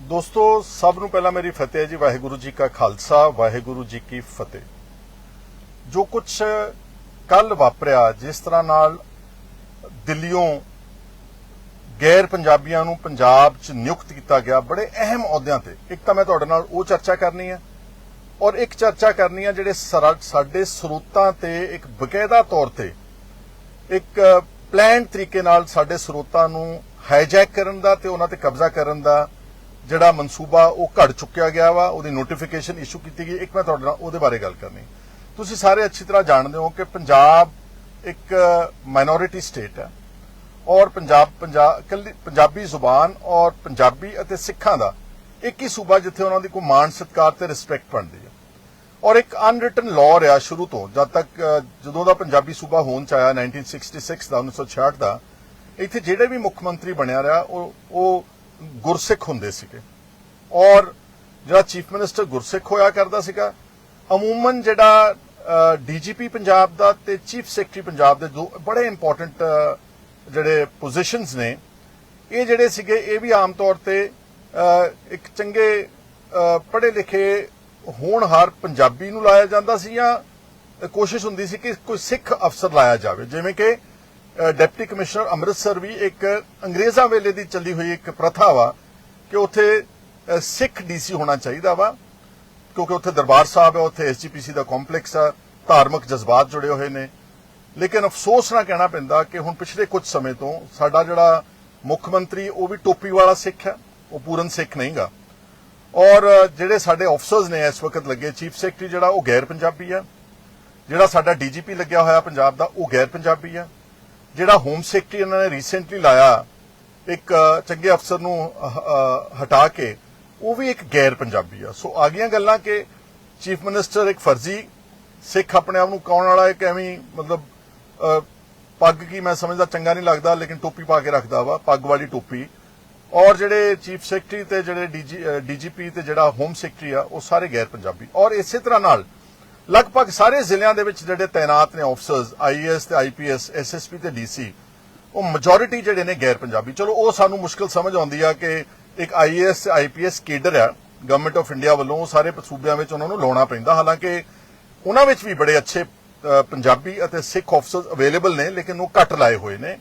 ਦੋਸਤੋ, ਸਭ ਨੂੰ ਪਹਿਲਾਂ ਮੇਰੀ ਫਤਿਹ ਹੈ ਜੀ, ਵਾਹਿਗੁਰੂ ਜੀ ਕਾ ਖਾਲਸਾ, ਵਾਹਿਗੁਰੂ ਜੀ ਕੀ ਫਤਿਹ। ਜੋ ਕੁਝ ਕੱਲ ਵਾਪਰਿਆ, ਜਿਸ ਤਰ੍ਹਾਂ ਨਾਲ ਦਿੱਲੀੋਂ ਗੈਰ ਪੰਜਾਬੀਆਂ ਨੂੰ ਪੰਜਾਬ 'ਚ ਨਿਯੁਕਤ ਕੀਤਾ ਗਿਆ, ਬੜੇ ਅਹਿਮ ਅਹੁਦਿਆਂ ਤੇ। ਇੱਕ ਤਾਂ ਮੈਂ ਤੁਹਾਡੇ ਨਾਲ ਉਹ ਚਰਚਾ ਕਰਨੀ ਹੈ ਔਰ ਇੱਕ ਚਰਚਾ ਕਰਨੀ ਹੈ ਜਿਹੜੇ ਸਰਾ- ਸਾਡੇ ਸਰੋਤਾਂ ਤੇ ਇੱਕ ਬਕਾਇਦਾ ਤੌਰ ਤੇ ਇੱਕ ਪਲਾਨ ਤਰੀਕੇ ਨਾਲ ਸਾਡੇ ਸਰੋਤਾਂ ਨੂੰ ਹਾਈਜੈਕ ਕਰਨ ਦਾ ਤੇ ਉਹਨਾਂ ਤੇ ਕਬਜ਼ਾ ਕਰਨ ਦਾ। ਜਿਹੜਾ ਮਨਸੂਬਾ ਉਹ ਘੜ ਚੁੱਕਿਆ ਗਿਆ ਵਾ, ਉਹਦੀ ਨੋਟੀਫਿਕੇਸ਼ਨ ਇਸ਼ੂ ਕੀਤੀ ਗਈ। ਇੱਕ ਮੈਂ ਤੁਹਾਡੇ ਨਾਲ ਉਹਦੇ ਬਾਰੇ ਗੱਲ ਕਰਨੀ। ਤੁਸੀਂ ਸਾਰੇ ਅੱਛੀ ਤਰ੍ਹਾਂ ਜਾਣਦੇ ਹੋ ਕਿ ਪੰਜਾਬ ਇੱਕ ਮਾਈਨੋਰਿਟੀ ਸਟੇਟ ਹੈ ਔਰ ਪੰਜਾਬ, ਪੰਜਾਬੀ ਜ਼ੁਬਾਨ ਔਰ ਪੰਜਾਬੀ ਅਤੇ ਸਿੱਖਾਂ ਦਾ ਇੱਕ ਹੀ ਸੂਬਾ ਜਿੱਥੇ ਉਹਨਾਂ ਦੀ ਕੋਈ ਮਾਣ, ਸਤਿਕਾਰ ਤੇ ਰਿਸਪੈਕਟ ਬਣਦੀ ਹੈ। ਔਰ ਇੱਕ ਅਨਰਿਟਨ ਲਾਅ ਰਿਹਾ ਸ਼ੁਰੂ ਤੋਂ, ਜਦ ਤੱਕ ਜਦੋਂ ਦਾ ਪੰਜਾਬੀ ਸੂਬਾ ਹੋਣ ਚ ਆਇਆ 1966 ਦਾ 1966 ਦਾ, ਇੱਥੇ ਜਿਹੜੇ ਵੀ ਮੁੱਖ ਮੰਤਰੀ ਬਣਿਆ ਰਿਹਾ, ਉਹ ਉਹ ਗੁਰਸਿੱਖ ਹੁੰਦੇ ਸੀਗੇ। ਔਰ ਜਿਹੜਾ ਚੀਫ ਮਿਨਿਸਟਰ ਗੁਰਸਿੱਖ ਹੋਇਆ ਕਰਦਾ ਸੀਗਾ, ਅਮੂਮਨ ਜਿਹੜਾ ਡੀਜੀਪੀ ਪੰਜਾਬ ਦਾ ਤੇ ਚੀਫ ਸੈਕਟਰੀ ਪੰਜਾਬ ਦੇ ਦੋ ਬੜੇ ਇੰਪੋਰਟੈਂਟ ਜਿਹੜੇ ਪੋਜੀਸ਼ਨਸ ਨੇ, ਇਹ ਜਿਹੜੇ ਸੀਗੇ, ਇਹ ਵੀ ਆਮ ਤੌਰ ਤੇ ਇੱਕ ਚੰਗੇ ਪੜ੍ਹੇ ਲਿਖੇ ਹੋਣਹਾਰ ਪੰਜਾਬੀ ਨੂੰ ਲਾਇਆ ਜਾਂਦਾ ਸੀ ਜਾਂ ਕੋਸ਼ਿਸ਼ ਹੁੰਦੀ ਸੀ ਕਿ ਕੋਈ ਸਿੱਖ ਅਫਸਰ ਲਾਇਆ ਜਾਵੇ। ਜਿਵੇਂ ਕਿ ਡਿਪਟੀ ਕਮਿਸ਼ਨਰ ਅੰਮ੍ਰਿਤਸਰ ਵੀ ਇੱਕ ਅੰਗਰੇਜ਼ਾਂ ਵੇਲੇ ਦੀ ਚੱਲੀ ਹੋਈ ਇੱਕ ਪ੍ਰਥਾ ਵਾ ਕਿ ਉੱਥੇ ਅ, ਸਿੱਖ ਡੀਸੀ ਹੋਣਾ ਚਾਹੀਦਾ ਵਾ ਕਿਉਂਕਿ ਉੱਥੇ ਦਰਬਾਰ ਸਾਹਿਬ ਹੈ ਉੱਥੇ ਐਸਜੀਪੀਸੀ ਦਾ ਕੰਪਲੈਕਸ ਆ ਧਾਰਮਿਕ ਜਜ਼ਬਾਤ ਜੁੜੇ ਹੋਏ ਨੇ। ਲੇਕਿਨ ਅਫਸੋਸ ਨਾਲ ਕਹਿਣਾ ਪੈਂਦਾ ਕਿ ਹੁਣ ਪਿਛਲੇ ਕੁਝ ਸਮੇਂ ਤੋਂ ਸਾਡਾ ਜਿਹੜਾ ਮੁੱਖ ਮੰਤਰੀ ਉਹ ਵੀ ਟੋਪੀ ਵਾਲਾ ਸਿੱਖ ਹੈ ਉਹ ਪੂਰਨ ਸਿੱਖ ਨਹੀਂਗਾ। ਔਰ ਜਿਹੜੇ ਸਾਡੇ ਆਫਸਰਸ ਨੇ ਇਸ ਵਕਤ ਲੱਗੇ ਚੀਫ ਸੈਕਟਰੀ ਜਿਹੜਾ ਉਹ ਗੈਰ ਪੰਜਾਬੀ ਆ। ਜਿਹੜਾ ਸਾਡਾ ਡੀਜੀਪੀ ਲੱਗਿਆ ਹੋਇਆ ਪੰਜਾਬ ਦਾ ਉਹ ਗੈਰ ਪੰਜਾਬੀ ਆ। ਜਿਹੜਾ ਹੋਮ ਸੈਕਟਰੀ ਇਹਨਾਂ ਨੇ ਰੀਸੈਂਟਲੀ ਲਾਇਆ, ਇੱਕ ਚੰਗੇ ਅਫਸਰ ਨੂੰ ਹਟਾ ਕੇ, ਉਹ ਵੀ ਇੱਕ ਗੈਰ ਪੰਜਾਬੀ ਆ। ਸੋ ਆ ਗਈਆਂ ਗੱਲਾਂ ਕਿ ਚੀਫ ਮਿਨਿਸਟਰ ਇੱਕ ਫਰਜ਼ੀ, ਸਿੱਖ ਆਪਣੇ ਆਪ ਨੂੰ ਕੌਣ ਵਾਲਾ ਇੱਕ ਐਵੇਂ ਮਤਲਬ ਪੱਗ ਕੀ ਮੈਂ ਸਮਝਦਾ ਚੰਗਾ ਨਹੀਂ ਲੱਗਦਾ, ਲੇਕਿਨ ਟੋਪੀ ਪਾ ਕੇ ਰੱਖਦਾ ਵਾ, ਪੱਗ ਵਾਲੀ ਟੋਪੀ। ਔਰ ਜਿਹੜੇ ਚੀਫ ਸੈਕਟਰੀ ਤੇ ਜਿਹੜੇ ਡੀਜੀਪੀ ਤੇ ਜਿਹੜਾ ਹੋਮ ਸੈਕਟਰੀ ਆ, ਉਹ ਸਾਰੇ ਗੈਰ ਪੰਜਾਬੀ। ਔਰ ਇਸੇ ਤਰ੍ਹਾਂ ਨਾਲ ਲਗਭਗ ਸਾਰੇ ਜ਼ਿਲ੍ਹਿਆਂ ਦੇ ਵਿੱਚ ਜਿਹੜੇ ਤਾਇਨਾਤ ਨੇ ਆਫਸਰਸ ਆਈਏਐਸ ਤੇ ਆਈਪੀਐਸ ਐਸਐਸਪੀ ਤੇ ਡੀਸੀ ਉਹ ਮੈਜੋਰਿਟੀ ਜਿਹੜੇ ਨੇ ਗੈਰ ਪੰਜਾਬੀ। ਚਲੋ, ਉਹ ਸਾਨੂੰ ਮੁਸ਼ਕਲ ਸਮਝ ਆਉਂਦੀ ਆ ਕਿ ਇੱਕ ਆਈਏਐਸ ਤੇ ਆਈਪੀਐਸ ਕੇਡਰ ਆ ਗਵਰਨਮੈਂਟ ਆਫ ਇੰਡੀਆ ਵੱਲੋਂ ਸਾਰੇ ਸੂਬਿਆਂ ਵਿੱਚ ਉਹਨਾਂ ਨੂੰ ਲਾਉਣਾ ਪੈਂਦਾ। ਹਾਲਾਂਕਿ ਉਹਨਾਂ ਵਿੱਚ ਵੀ ਬੜੇ ਅੱਛੇ ਪੰਜਾਬੀ ਅਤੇ ਸਿੱਖ ਆਫਸਰਸ ਅਵੇਲੇਬਲ ਨੇ, ਲੇਕਿਨ ਉਹ ਘੱਟ ਲਾਏ ਹੋਏ ਨੇ।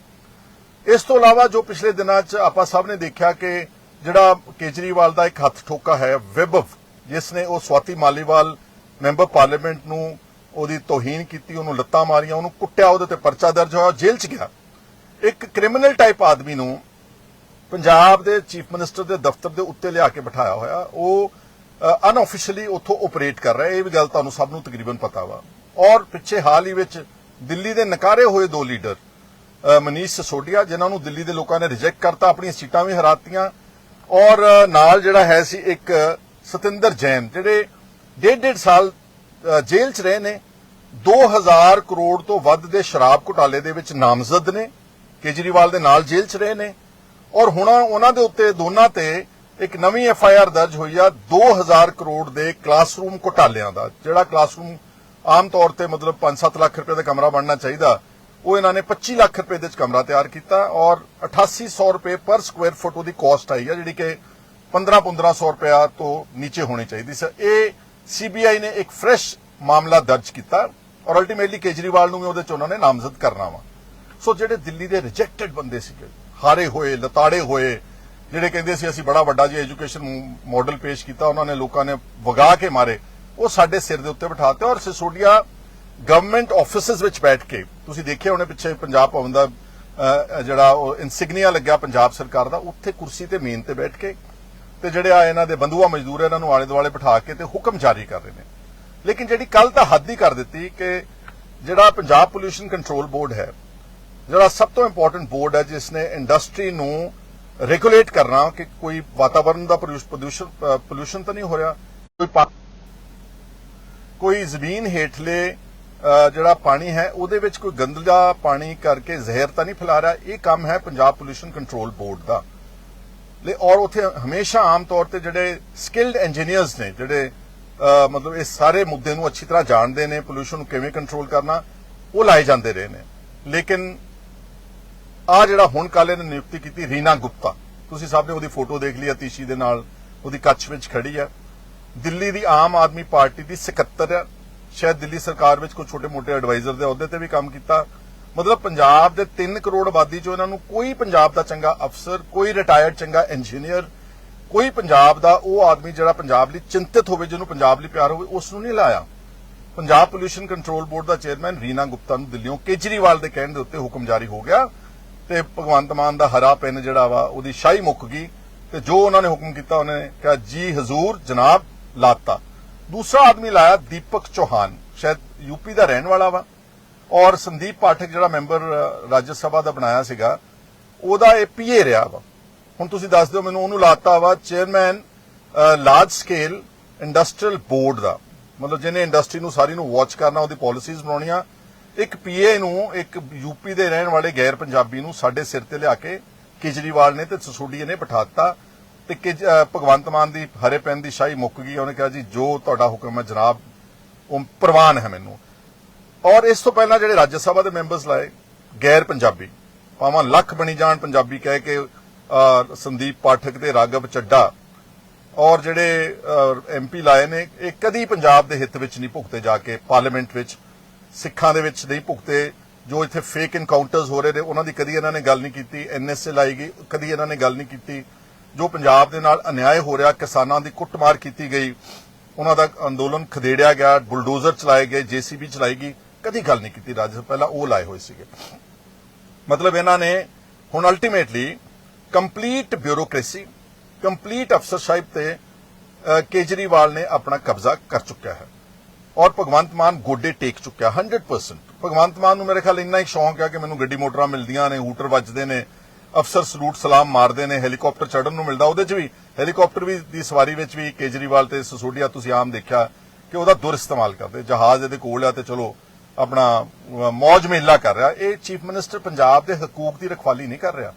ਇਸ ਤੋਂ ਇਲਾਵਾ ਜੋ ਪਿਛਲੇ ਦਿਨਾਂ 'ਚ ਆਪਾਂ ਸਭ ਨੇ ਦੇਖਿਆ ਕਿ ਜਿਹੜਾ ਕੇਜਰੀਵਾਲ ਦਾ ਇੱਕ ਹੱਥ ਠੋਕਾ ਹੈ, ਵਿਭਵ, ਜਿਸ ਨੇ ਉਹ ਸਵਾਤੀ ਮਾਲੀਵਾਲ ਮੈਂਬਰ ਪਾਰਲੀਮੈਂਟ ਨੂੰ ਉਹਦੀ ਤੋਹੀਨ ਕੀਤੀ, ਉਹਨੂੰ ਲੱਤਾਂ ਮਾਰੀਆਂ, ਉਹਨੂੰ ਕੁੱਟਿਆ, ਉਹਦੇ ਤੇ ਪਰਚਾ ਦਰਜ ਹੋਇਆ, ਉਹ ਜੇਲ੍ਹ 'ਚ ਗਿਆ। ਇੱਕ ਕ੍ਰਿਮੀਨਲ ਟਾਈਪ ਆਦਮੀ ਨੂੰ ਪੰਜਾਬ ਦੇ ਚੀਫ ਮਿਨਿਸਟਰ ਦੇ ਦਫ਼ਤਰ ਦੇ ਉੱਤੇ ਲਿਆ ਕੇ ਬਿਠਾਇਆ ਹੋਇਆ। ਉਹ ਅਨਆਫੀਸ਼ੀਅਲੀ ਉੱਥੋਂ ਆਪਰੇਟ ਕਰ ਰਿਹਾ, ਇਹ ਵੀ ਗੱਲ ਤੁਹਾਨੂੰ ਸਭ ਨੂੰ ਤਕਰੀਬਨ ਪਤਾ ਵਾ। ਔਰ ਪਿੱਛੇ ਹਾਲ ਹੀ ਵਿੱਚ ਦਿੱਲੀ ਦੇ ਨਕਾਰੇ ਹੋਏ ਦੋ ਲੀਡਰ ਮਨੀਸ਼ ਸਸੋਡੀਆ ਜਿਨ੍ਹਾਂ ਨੂੰ ਦਿੱਲੀ ਦੇ ਲੋਕਾਂ ਨੇ ਰਿਜੈਕਟ ਕਰਤਾ, ਆਪਣੀਆਂ ਸੀਟਾਂ ਵੀ ਹਰਾਤੀਆਂ। ਔਰ ਨਾਲ ਜਿਹੜਾ ਹੈ ਸੀ ਇੱਕ ਸਤਿੰਦਰ ਜੈਨ, ਜਿਹੜੇ ਡੇਢ ਡੇਢ ਸਾਲ ਅ, ਜੇਲ੍ਹ 'ਚ ਰਹੇ ਨੇ। 2000 ਕਰੋੜ ਤੋਂ ਵੱਧ ਦੇ ਸ਼ਰਾਬ ਘੁਟਾਲੇ ਦੇ ਵਿੱਚ ਨਾਮਜ਼ਦ ਨੇ। ਕੇਜਰੀਵਾਲ ਦੇ ਨਾਲ ਜੇਲ੍ਹ 'ਚ ਰਹੇ ਨੇ। ਔਰ ਹੁਣ ਉਹਨਾਂ ਦੇ ਉੱਤੇ ਦੋਨਾਂ ਤੇ ਇੱਕ ਨਵੀਂ ਐਫ ਆਈ ਆਰ ਦਰਜ ਹੋਈ ਆ 2000 ਕਰੋੜ ਦੇ ਕਲਾਸਰੂਮ ਘੁਟਾਲਿਆਂ ਦਾ। ਜਿਹੜਾ ਕਲਾਸਰੂਮ ਆਮ ਤੌਰ ਤੇ ਮਤਲਬ 5-7 ਲੱਖ ਰੁਪਏ ਦਾ ਕਮਰਾ ਬਣਨਾ ਚਾਹੀਦਾ ਉਹ ਇਹਨਾਂ ਨੇ 25 ਲੱਖ ਰੁਪਏ ਦੇ ਵਿੱਚ ਕਮਰਾ ਤਿਆਰ ਕੀਤਾ ਔਰ 8800 ਰੁਪਏ ਪਰ ਸਕੁਅਰ ਫੁੱਟ ਉਹਦੀ ਕਾਸਟ ਆਈ ਆ ਜਿਹੜੀ ਕਿ 15-1500 ਰੁਪਇਆ ਤੋਂ ਨੀਚੇ ਹੋਣੀ ਚਾਹੀਦੀ ਸੀ। ਇਹ ਸੀਬੀਆਈ ਨੇ ਇੱਕ ਫਰੈਸ਼ ਮਾਮਲਾ ਦਰਜ ਕੀਤਾ ਔਰ ਅਲਟੀਮੇਟਲੀ ਕੇਜਰੀਵਾਲ ਨੂੰ ਵੀ ਉਹਦੇ ਚ ਉਹਨਾਂ ਨੇ ਨਾਮਜ਼ਦ ਕਰਨਾ ਵਾ। ਸੋ ਜਿਹੜੇ ਦਿੱਲੀ ਦੇ ਰਿਜੈਕਟਡ ਬੰਦੇ ਸੀਗੇ, ਹਾਰੇ ਹੋਏ, ਲਤਾੜੇ ਹੋਏ, ਜਿਹੜੇ ਕਹਿੰਦੇ ਸੀ ਅਸੀਂ ਬੜਾ ਵੱਡਾ ਜੀ ਐਜੂਕੇਸ਼ਨ ਮਾਡਲ ਪੇਸ਼ ਕੀਤਾ, ਉਹਨਾਂ ਨੇ ਲੋਕਾਂ ਨੇ ਵਗਾ ਕੇ ਮਾਰੇ, ਉਹ ਸਾਡੇ ਸਿਰ ਦੇ ਉੱਤੇ ਬਿਠਾਤੇ ਔਰ ਸਿਸੋਡੀਆ ਗਵਰਨਮੈਂਟ ਆਫਿਸਿਸ ਵਿੱਚ ਬੈਠ ਕੇ, ਤੁਸੀਂ ਦੇਖਿਆ ਉਹਨੇ ਪਿੱਛੇ ਪੰਜਾਬ ਭਵਨ ਦਾ ਜਿਹੜਾ ਉਹ ਇਨਸਿਗਨੀਆ ਲੱਗਿਆ ਪੰਜਾਬ ਸਰਕਾਰ ਦਾ, ਉੱਥੇ ਕੁਰਸੀ ਤੇ ਮੇਨ ਤੇ ਬੈਠ ਕੇ ਤੇ ਜਿਹੜੇ ਆ ਇਹਨਾਂ ਦੇ ਬੰਧੂਆ ਮਜ਼ਦੂਰ ਇਹਨਾਂ ਨੂੰ ਆਲੇ ਦੁਆਲੇ ਬਿਠਾ ਕੇ ਤੇ ਹੁਕਮ ਜਾਰੀ ਕਰ ਰਹੇ ਨੇ। ਲੇਕਿਨ ਜਿਹੜੀ ਕੱਲ ਤਾਂ ਹੱਦ ਹੀ ਕਰ ਦਿੱਤੀ ਕਿ ਜਿਹੜਾ ਪੰਜਾਬ ਪੋਲੂਸ਼ਨ ਕੰਟਰੋਲ ਬੋਰਡ ਹੈ, ਜਿਹੜਾ ਸਭ ਤੋਂ ਇੰਪੋਰਟੈਂਟ ਬੋਰਡ ਹੈ, ਜਿਸ ਨੇ ਇੰਡਸਟਰੀ ਨੂੰ ਰੈਗੂਲੇਟ ਕਰਨਾ ਕਿ ਕੋਈ ਵਾਤਾਵਰਣ ਦਾ ਪ੍ਰਦੂਸ਼ਣ ਪੋਲੂਸ਼ਨ ਤਾਂ ਨਹੀਂ ਹੋ ਰਿਹਾ, ਕੋਈ ਕੋਈ ਜ਼ਮੀਨ ਹੇਠਲੇ ਜਿਹੜਾ ਪਾਣੀ ਹੈ, ਉਹਦੇ ਵਿੱਚ ਕੋਈ ਗੰਦਲਾ ਪਾਣੀ ਕਰਕੇ ਜ਼ਹਿਰ ਤਾਂ ਨਹੀਂ ਫੈਲਾ ਰਿਹਾ, ਇਹ ਕੰਮ ਹੈ ਪੰਜਾਬ ਪੋਲੂਸ਼ਨ ਕੰਟਰੋਲ ਬੋਰਡ ਦਾ। ਲੈ ਔਰ ਉੱਥੇ ਹਮੇਸ਼ਾ ਆਮ ਤੌਰ ਤੇ ਜਿਹੜੇ ਸਕਿਲਡ ਇੰਜੀਨੀਅਰਸ ਨੇ ਜਿਹੜੇ ਅ, ਮਤਲਬ ਇਸ ਸਾਰੇ ਮੁੱਦੇ ਨੂੰ ਅੱਛੀ ਤਰ੍ਹਾਂ ਜਾਣਦੇ ਨੇ ਪੋਲੂਸ਼ਨ ਨੂੰ ਕਿਵੇਂ ਕੰਟਰੋਲ ਕਰਨਾ ਉਹ ਲਾਏ ਜਾਂਦੇ ਰਹੇ ਨੇ। ਲੇਕਿਨ ਆ ਜਿਹੜਾ ਹੁਣ ਕੱਲ ਇਹਨੇ ਨਿਯੁਕਤੀ ਕੀਤੀ ਰੀਨਾ ਗੁਪਤਾ ਤੁਸੀਂ ਸਭ ਨੇ ਉਹਦੀ ਫੋਟੋ ਦੇਖ ਲਈ ਅਤੀਸ਼ੀ ਦੇ ਨਾਲ ਉਹਦੀ ਕੱਛ ਵਿੱਚ ਖੜੀ ਆ। ਦਿੱਲੀ ਦੀ ਆਮ ਆਦਮੀ ਪਾਰਟੀ ਦੀ ਸਕੱਤਰ ਆ। ਸ਼ਾਇਦ ਦਿੱਲੀ ਸਰਕਾਰ ਵਿੱਚ ਕੋਈ ਛੋਟੇ-ਮੋਟੇ ਐਡਵਾਈਜ਼ਰ ਦੇ ਅਹੁਦੇ ਤੇ ਵੀ ਕੰਮ ਕੀਤਾ। ਮਤਲਬ ਪੰਜਾਬ ਦੇ 3 ਕਰੋੜ ਆਬਾਦੀ ਚੋਂ ਇਹਨਾਂ ਨੂੰ ਕੋਈ ਪੰਜਾਬ ਦਾ ਚੰਗਾ ਅਫਸਰ, ਕੋਈ ਰਿਟਾਇਰਡ ਚੰਗਾ ਇੰਜੀਨੀਅਰ ਕੋਈ ਪੰਜਾਬ ਦਾ ਉਹ ਆਦਮੀ ਜਿਹੜਾ ਪੰਜਾਬ ਲਈ ਚਿੰਤਿਤ ਹੋਵੇ, ਜਿਹਨੂੰ ਪੰਜਾਬ ਲਈ ਪਿਆਰ ਹੋਵੇ ਉਸ ਨੂੰ ਨਹੀਂ ਲਾਇਆ। ਪੰਜਾਬ ਪੋਲੂਸ਼ਨ ਕੰਟਰੋਲ ਬੋਰਡ ਦਾ ਚੇਅਰਮੈਨ ਰੀਨਾ ਗੁਪਤਾ ਨੂੰ ਦਿੱਲੀੋਂ ਕੇਜਰੀਵਾਲ ਦੇ ਕਹਿਣ ਦੇ ਉੱਤੇ ਹੁਕਮ ਜਾਰੀ ਹੋ ਗਿਆ ਤੇ ਭਗਵੰਤ ਮਾਨ ਦਾ ਹਰਾ ਪੈਨ ਜਿਹੜਾ ਵਾ, ਉਹਦੀ ਸ਼ਾਹੀ ਮੁੱਕ ਗਈ ਤੇ ਜੋ ਉਹਨਾਂ ਨੇ ਹੁਕਮ ਕੀਤਾ, ਉਹਨੇ ਕਿਹਾ, ਜੀ ਹਜ਼ੂਰ, ਜਨਾਬ ਲਾਤਾ। ਦੂਸਰਾ ਆਦਮੀ ਲਾਇਆ ਦੀਪਕ ਚੌਹਾਨ, ਸ਼ਾਇਦ ਯੂਪੀ ਦਾ ਰਹਿਣ ਵਾਲਾ ਵਾ। ਔਰ ਸੰਦੀਪ ਪਾਠਕ ਜਿਹੜਾ ਮੈਂਬਰ ਰਾਜ ਸਭਾ ਦਾ ਬਣਾਇਆ ਸੀਗਾ, ਉਹਦਾ ਇਹ ਪੀਏ ਰਿਹਾ ਵਾ। ਹੁਣ ਤੁਸੀਂ ਦੱਸ ਦਿਓ ਮੈਨੂੰ, ਉਹਨੂੰ ਲਾਤਾ ਵਾ chairman large scale industrial board ਦਾ। ਮਤਲਬ ਜਿਹਨੇ ਇੰਡਸਟਰੀ ਨੂੰ ਸਾਰੀ ਨੂੰ ਵਾਚ ਕਰਨਾ, ਉਹਦੀ ਪਾਲਿਸੀਜ਼ ਬਣਾਉਣੀਆਂ। ਇੱਕ ਪੀਏ ਨੂੰ, ਇੱਕ ਯੂਪੀ ਦੇ ਰਹਿਣ ਵਾਲੇ ਗੈਰ ਪੰਜਾਬੀ ਨੂੰ ਸਾਡੇ ਸਿਰ ਤੇ ਲਿਆ ਕੇ ਕੇਜਰੀਵਾਲ ਨੇ ਤੇ ਸਸੋਡੀਏ ਨੇ ਬਿਠਾ ਦਿੱਤਾ ਤੇ ਕੇਜ- ਭਗਵੰਤ ਮਾਨ ਦੀ, ਹਰੇ ਪੈਨ ਦੀ ਸ਼ਾਹੀ ਮੁੱਕ ਗਈ। ਉਹਨੇ ਕਿਹਾ, ਜੀ, ਜੋ ਤੁਹਾਡਾ ਹੁਕਮ ਹੈ ਜਨਾਬ, ਉਹ ਪ੍ਰਵਾਨ ਹੈ ਮੈਨੂੰ। ਔਰ ਇਸ ਤੋਂ ਪਹਿਲਾਂ ਜਿਹੜੇ ਰਾਜ ਸਭਾ ਦੇ ਮੈਂਬਰਸ ਲਾਏ, ਗੈਰ ਪੰਜਾਬੀ, ਭਾਵੇਂ ਲੱਖ ਬਣੀ ਜਾਣ ਪੰਜਾਬੀ ਕਹਿ ਕੇ ਸੰਦੀਪ ਪਾਠਕ ਤੇ ਰਾਗਵ ਚੱਡਾ ਔਰ ਜਿਹੜੇ ਐਮਪੀ ਲਾਏ ਨੇ, ਇਹ ਕਦੀ ਪੰਜਾਬ ਦੇ ਹਿੱਤ ਵਿੱਚ ਨਹੀਂ ਭੁਗਤੇ ਜਾ ਕੇ, ਪਾਰਲੀਮੈਂਟ ਵਿੱਚ, ਸਿੱਖਾਂ ਦੇ ਵਿੱਚ ਨਹੀਂ ਭੁਗਤੇ। ਜੋ ਇੱਥੇ ਫੇਕ ਇਨਕਾਊਂਟਰਸ ਹੋ ਰਹੇ ਨੇ, ਉਹਨਾਂ ਦੀ ਕਦੀ ਇਹਨਾਂ ਨੇ ਗੱਲ ਨਹੀਂ ਕੀਤੀ ਐਨਐਸਏ ਲਾਈ ਗਈ, ਕਦੀ ਇਹਨਾਂ ਨੇ ਗੱਲ ਨਹੀਂ ਕੀਤੀ। ਜੋ ਪੰਜਾਬ ਦੇ ਨਾਲ ਅਨਿਆਏ ਹੋ ਰਿਹਾ, ਕਿਸਾਨਾਂ ਦੀ ਕੁੱਟਮਾਰ ਕੀਤੀ ਗਈ, ਉਹਨਾਂ ਦਾ ਅੰਦੋਲਨ ਖਦੇੜਿਆ ਗਿਆ, ਬੁਲਡੋਜ਼ਰ ਚਲਾਏ ਗਏ, ਜੀਸੀਬੀ ਚਲਾਈ ਗਈ। ਕਦੀ ਗੱਲ ਨਹੀਂ ਕੀਤੀ ਰਾਜ ਪਹਿਲਾਂ ਉਹ ਲਾਏ ਹੋਏ ਸੀਗੇ। ਮਤਲਬ ਇਹਨਾਂ ਨੇ ਹੁਣ ਅਲਟੀਮੇਟਲੀ ਕੰਪਲੀਟ ਬਿਊਰੋਕ੍ਰੇਸੀ ਕੰਪਲੀਟ ਅਫਸਰਸ਼ਿਪ ਤੇ ਕੇਜਰੀਵਾਲ ਨੇ ਆਪਣਾ ਕਬਜ਼ਾ ਕਰ ਚੁੱਕਿਆ ਹੈ। ਔਰ ਭਗਵੰਤ ਮਾਨ ਗੋਡੇ ਟੇਕ ਚੁੱਕਿਆ 100% ਭਗਵੰਤ ਮਾਨ ਨੂੰ ਮੇਰੇ ਖਿਆਲ ਇੰਨਾ ਹੀ ਸ਼ੌਂਕ ਹੈ ਕਿ ਮੈਨੂੰ ਗੱਡੀ ਮੋਟਰਾਂ ਮਿਲਦੀਆਂ ਨੇ, ਹੂਟਰ ਵੱਜਦੇ ਨੇ, ਅਫਸਰ ਸਲੂਟ ਸਲਾਮ ਮਾਰਦੇ ਨੇ, ਹੈਲੀਕਾਪਟਰ ਚੜਨ ਨੂੰ ਮਿਲਦਾ। ਉਹਦੇ 'ਚ ਵੀ, ਹੈਲੀਕਾਪਟਰ ਵੀ ਦੀ ਸਵਾਰੀ ਵਿੱਚ ਵੀ ਕੇਜਰੀਵਾਲ ਤੇ ਸਸੋਡੀਆ ਤੁਸੀਂ ਆਮ ਦੇਖਿਆ ਕਿ ਉਹਦਾ ਦੁਰ ਇਸਤੇਮਾਲ ਕਰਦੇ। ਜਹਾਜ਼ ਇਹਦੇ ਕੋਲ ਆ ਤੇ ਚਲੋ ਆਪਣਾ ਮੌਜ ਮੇਲਾ ਕਰ ਰਿਹਾ। ਇਹ ਚੀਫ ਮਿਨਿਸਟਰ ਪੰਜਾਬ ਦੇ ਹਕੂਕ ਦੀ ਰਖਵਾਲੀ ਨਹੀਂ ਕਰ ਰਿਹਾ।